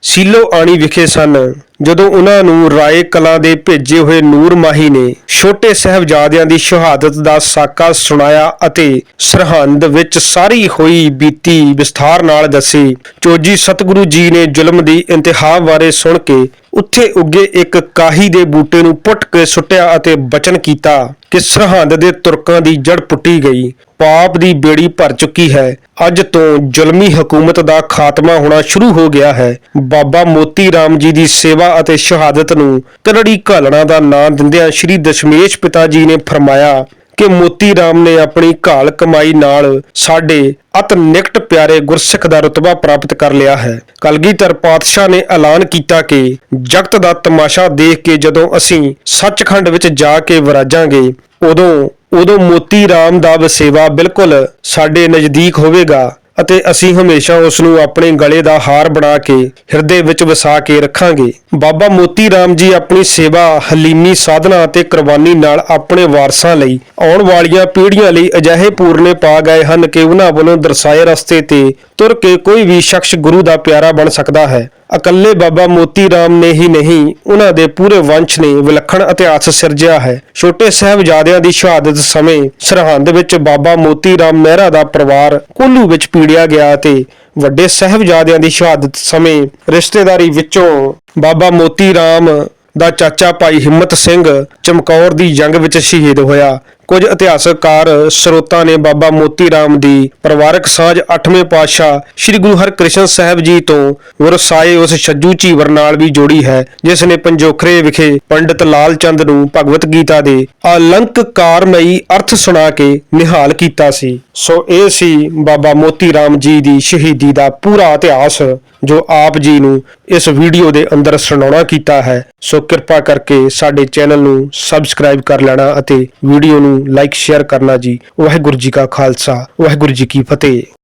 ਸੀਲੋ ਆਣੀ ਵਿਖੇ ਸਨ। ਜਦੋਂ ਉਹਨਾਂ ਨੂੰ ਰਾਏ ਕਲਾਂ ਦੇ ਭੇਜੇ ਹੋਏ ਨੂਰ ਮਾਹੀ ਨੇ ਛੋਟੇ ਸਹਿਬਜ਼ਾਦਿਆਂ ਦੀ ਸ਼ਹਾਦਤ ਦਾ ਸਾਕਾ ਸੁਣਾਇਆ ਅਤੇ ਸਰਹੰਦ ਵਿੱਚ ਸਾਰੀ ਹੋਈ ਬੀਤੀ ਵਿਸਥਾਰ ਨਾਲ ਦੱਸੀ, ਚੋਜੀ ਸਤਿਗੁਰੂ ਜੀ ਨੇ ਜ਼ੁਲਮ ਦੀ ਇੰਤਹਾ ਬਾਰੇ ਸੁਣ ਕੇ ਉੱਥੇ ਉੱਗੇ ਇੱਕ ਕਾਹੀ ਦੇ ਬੂਟੇ ਨੂੰ ਪੁੱਟ ਕੇ ਸੁੱਟਿਆ ਅਤੇ ਬਚਨ ਕੀਤਾ ਕਿ ਸਰਹੰਦ ਦੇ ਤੁਰਕਾਂ ਦੀ ਜੜ ਪੁੱਟੀ ਗਈ। ਪਾਪ ਦੀ ਬੇੜੀ ਭਰ ਚੁੱਕੀ ਹੈ। ਅੱਜ ਤੋਂ ਜ਼ੁਲਮੀ ਹਕੂਮਤ ਦਾ ਖਾਤਮਾ ਹੋਣਾ ਸ਼ੁਰੂ ਹੋ ਗਿਆ ਹੈ। ਬਾਬਾ ਮੋਤੀ ਰਾਮ ਜੀ ਦੀ ਸੇਵਾ ਅਤੇ ਸ਼ਹਾਦਤ ਨੂੰ ਕਰੜੀ ਘਾਲਣਾ ਦਾ ਨਾਂ ਦਿੰਦਿਆਂ ਸ੍ਰੀ ਦਸ਼ਮੇਸ਼ ਪਿਤਾ ਜੀ ਨੇ ਫਰਮਾਇਆ ਕਿ ਮੋਤੀ ਰਾਮ ਨੇ ਆਪਣੀ ਘਾਲ ਕਮਾਈ ਨਾਲ ਸਾਡੇ ਅਤ ਨਿਕਟ ਪਿਆਰੇ ਗੁਰਸਿੱਖ ਦਾ ਰਤਬਾ ਪ੍ਰਾਪਤ ਕਰ ਲਿਆ ਹੈ। ਕਲਗੀਧਰ ਪਾਤਸ਼ਾਹ ਨੇ ਐਲਾਨ ਕੀਤਾ ਕਿ ਜਗਤ ਦਾ ਤਮਾਸ਼ਾ ਦੇਖ ਕੇ ਜਦੋਂ ਅਸੀਂ ਸੱਚਖੰਡ ਵਿੱਚ ਜਾ ਕੇ ਵਿਰਾਜਾਂਗੇ, ਉਦੋਂ ਉਦੋਂ ਮੋਤੀ ਰਾਮ ਦਾ ਵਸੇਵਾ ਬਿਲਕੁਲ ਸਾਡੇ ਨਜ਼ਦੀਕ ਹੋਵੇਗਾ। ਅਤੇ ਅਸੀਂ ਹਮੇਸ਼ਾ ਉਸ ਨੂੰ ਆਪਣੇ ਗਲੇ ਦਾ ਹਾਰ ਬਣਾ ਕੇ, ਹਿਰਦੇ ਵਿੱਚ ਵਸਾ ਕੇ ਰੱਖਾਂਗੇ। ਬਾਬਾ ਮੋਤੀ ਰਾਮ ਜੀ ਆਪਣੀ ਸੇਵਾ, ਹਲੀਮੀ ਸਾਧਨਾ ਅਤੇ ਕੁਰਬਾਨੀ ਨਾਲ ਆਪਣੇ ਵਾਰਸਾਂ ਲਈ ਆਉਣ ਵਾਲੀਆਂ ਪੀੜ੍ਹੀਆਂ ਲਈ ਅਜਿਹੇ ਪੂਰਨੇ ਪਾ ਗਏ ਹਨ ਕਿ ਉਹਨਾਂ ਵੱਲੋਂ ਦਰਸਾਏ ਰਸਤੇ ਤੇ ਤੁਰ ਕੇ ਕੋਈ ਵੀ ਸ਼ਖਸ ਗੁਰੂ ਦਾ ਪਿਆਰਾ ਬਣ ਸਕਦਾ ਹੈ। ਇਕੱਲੇ ਬਾਬਾ ਮੋਤੀ ਰਾਮ ਨੇ ਹੀ ਨਹੀਂ, ਉਹਨਾਂ ਦੇ ਪੂਰੇ ਵੰਸ਼ ਨੇ ਵਿਲੱਖਣ ਇਤਿਹਾਸ ਸਿਰਜਿਆ ਹੈ। ਛੋਟੇ ਸਾਹਿਬਜ਼ਾਦਿਆਂ ਦੀ ਸ਼ਹਾਦਤ ਸਮੇਂ ਸਰਹੰਦ ਵਿੱਚ ਬਾਬਾ ਮੋਤੀ ਰਾਮ ਮਹਿਰਾ ਦਾ ਪਰਿਵਾਰ ਕੋਲੂ ਵਿੱਚ ਪੀੜਿਆ ਗਿਆ ਤੇ ਵੱਡੇ ਸਾਹਿਬਜ਼ਾਦਿਆਂ ਦੀ ਸ਼ਹਾਦਤ ਸਮੇਂ ਰਿਸ਼ਤੇਦਾਰੀ ਵਿੱਚੋਂ ਬਾਬਾ ਮੋਤੀ ਰਾਮ ਦਾ ਚਾਚਾ ਭਾਈ ਹਿੰਮਤ ਸਿੰਘ ਚਮਕੌਰ ਦੀ ਜੰਗ ਵਿੱਚ ਸ਼ਹੀਦ ਹੋਇਆ। ਕੁਝ ਇਤਿਹਾਸਕਾਰ ਸਰੋਤਾਂ ਨੇ ਬਾਬਾ ਮੋਤੀ ਰਾਮ ਦੀ ਪਰਿਵਾਰਕ ਸਾਂਝ 8ਵੇਂ ਪਾਤਸ਼ਾਹ ਸ੍ਰੀ ਗੁਰੂ ਹਰਕ੍ਰਿਸ਼ਨ ਸਾਹਿਬ ਜੀ ਤੋਂ ਵਰਸਾਏ ਉਸ ਛੱਜੂ ਝੀਵਰ ਨਾਲ ਵੀ ਜੋੜੀ ਹੈ, ਜਿਸ ਨੇ ਪੰਜੋਖਰੇ ਵਿਖੇ ਪੰਡਿਤ ਲਾਲ ਚੰਦ ਨੂੰ ਭਗਵਤ ਗੀਤਾ ਦੇ ਅਲੰਕਾਰਮਈ ਅਰਥ ਸੁਣਾ ਕੇ ਨਿਹਾਲ ਕੀਤਾ ਸੀ। ਸੋ ਇਹ ਸੀ ਬਾਬਾ ਮੋਤੀ ਰਾਮ ਜੀ ਦੀ ਸ਼ਹੀਦੀ ਦਾ ਪੂਰਾ ਇਤਿਹਾਸ, ਜੋ ਆਪ ਜੀ ਨੂੰ ਇਸ ਵੀਡੀਓ ਦੇ ਅੰਦਰ ਸੁਣਾਉਣਾ ਕੀਤਾ ਹੈ। ਸੋ ਕਿਰਪਾ ਕਰਕੇ ਸਾਡੇ ਚੈਨਲ ਨੂੰ ਸਬਸਕ੍ਰਾਈਬ ਕਰ ਲੈਣਾ ਅਤੇ ਵੀਡੀਓ ਨੂੰ ਲਾਈਕ ਸ਼ੇਅਰ ਕਰਨਾ ਜੀ। ਵਾਹਿਗੁਰੂ ਜੀ ਕਾ ਖਾਲਸਾ ਵਾਹਿਗੁਰੂ ਜੀ ਕੀ ਫਤਿਹ।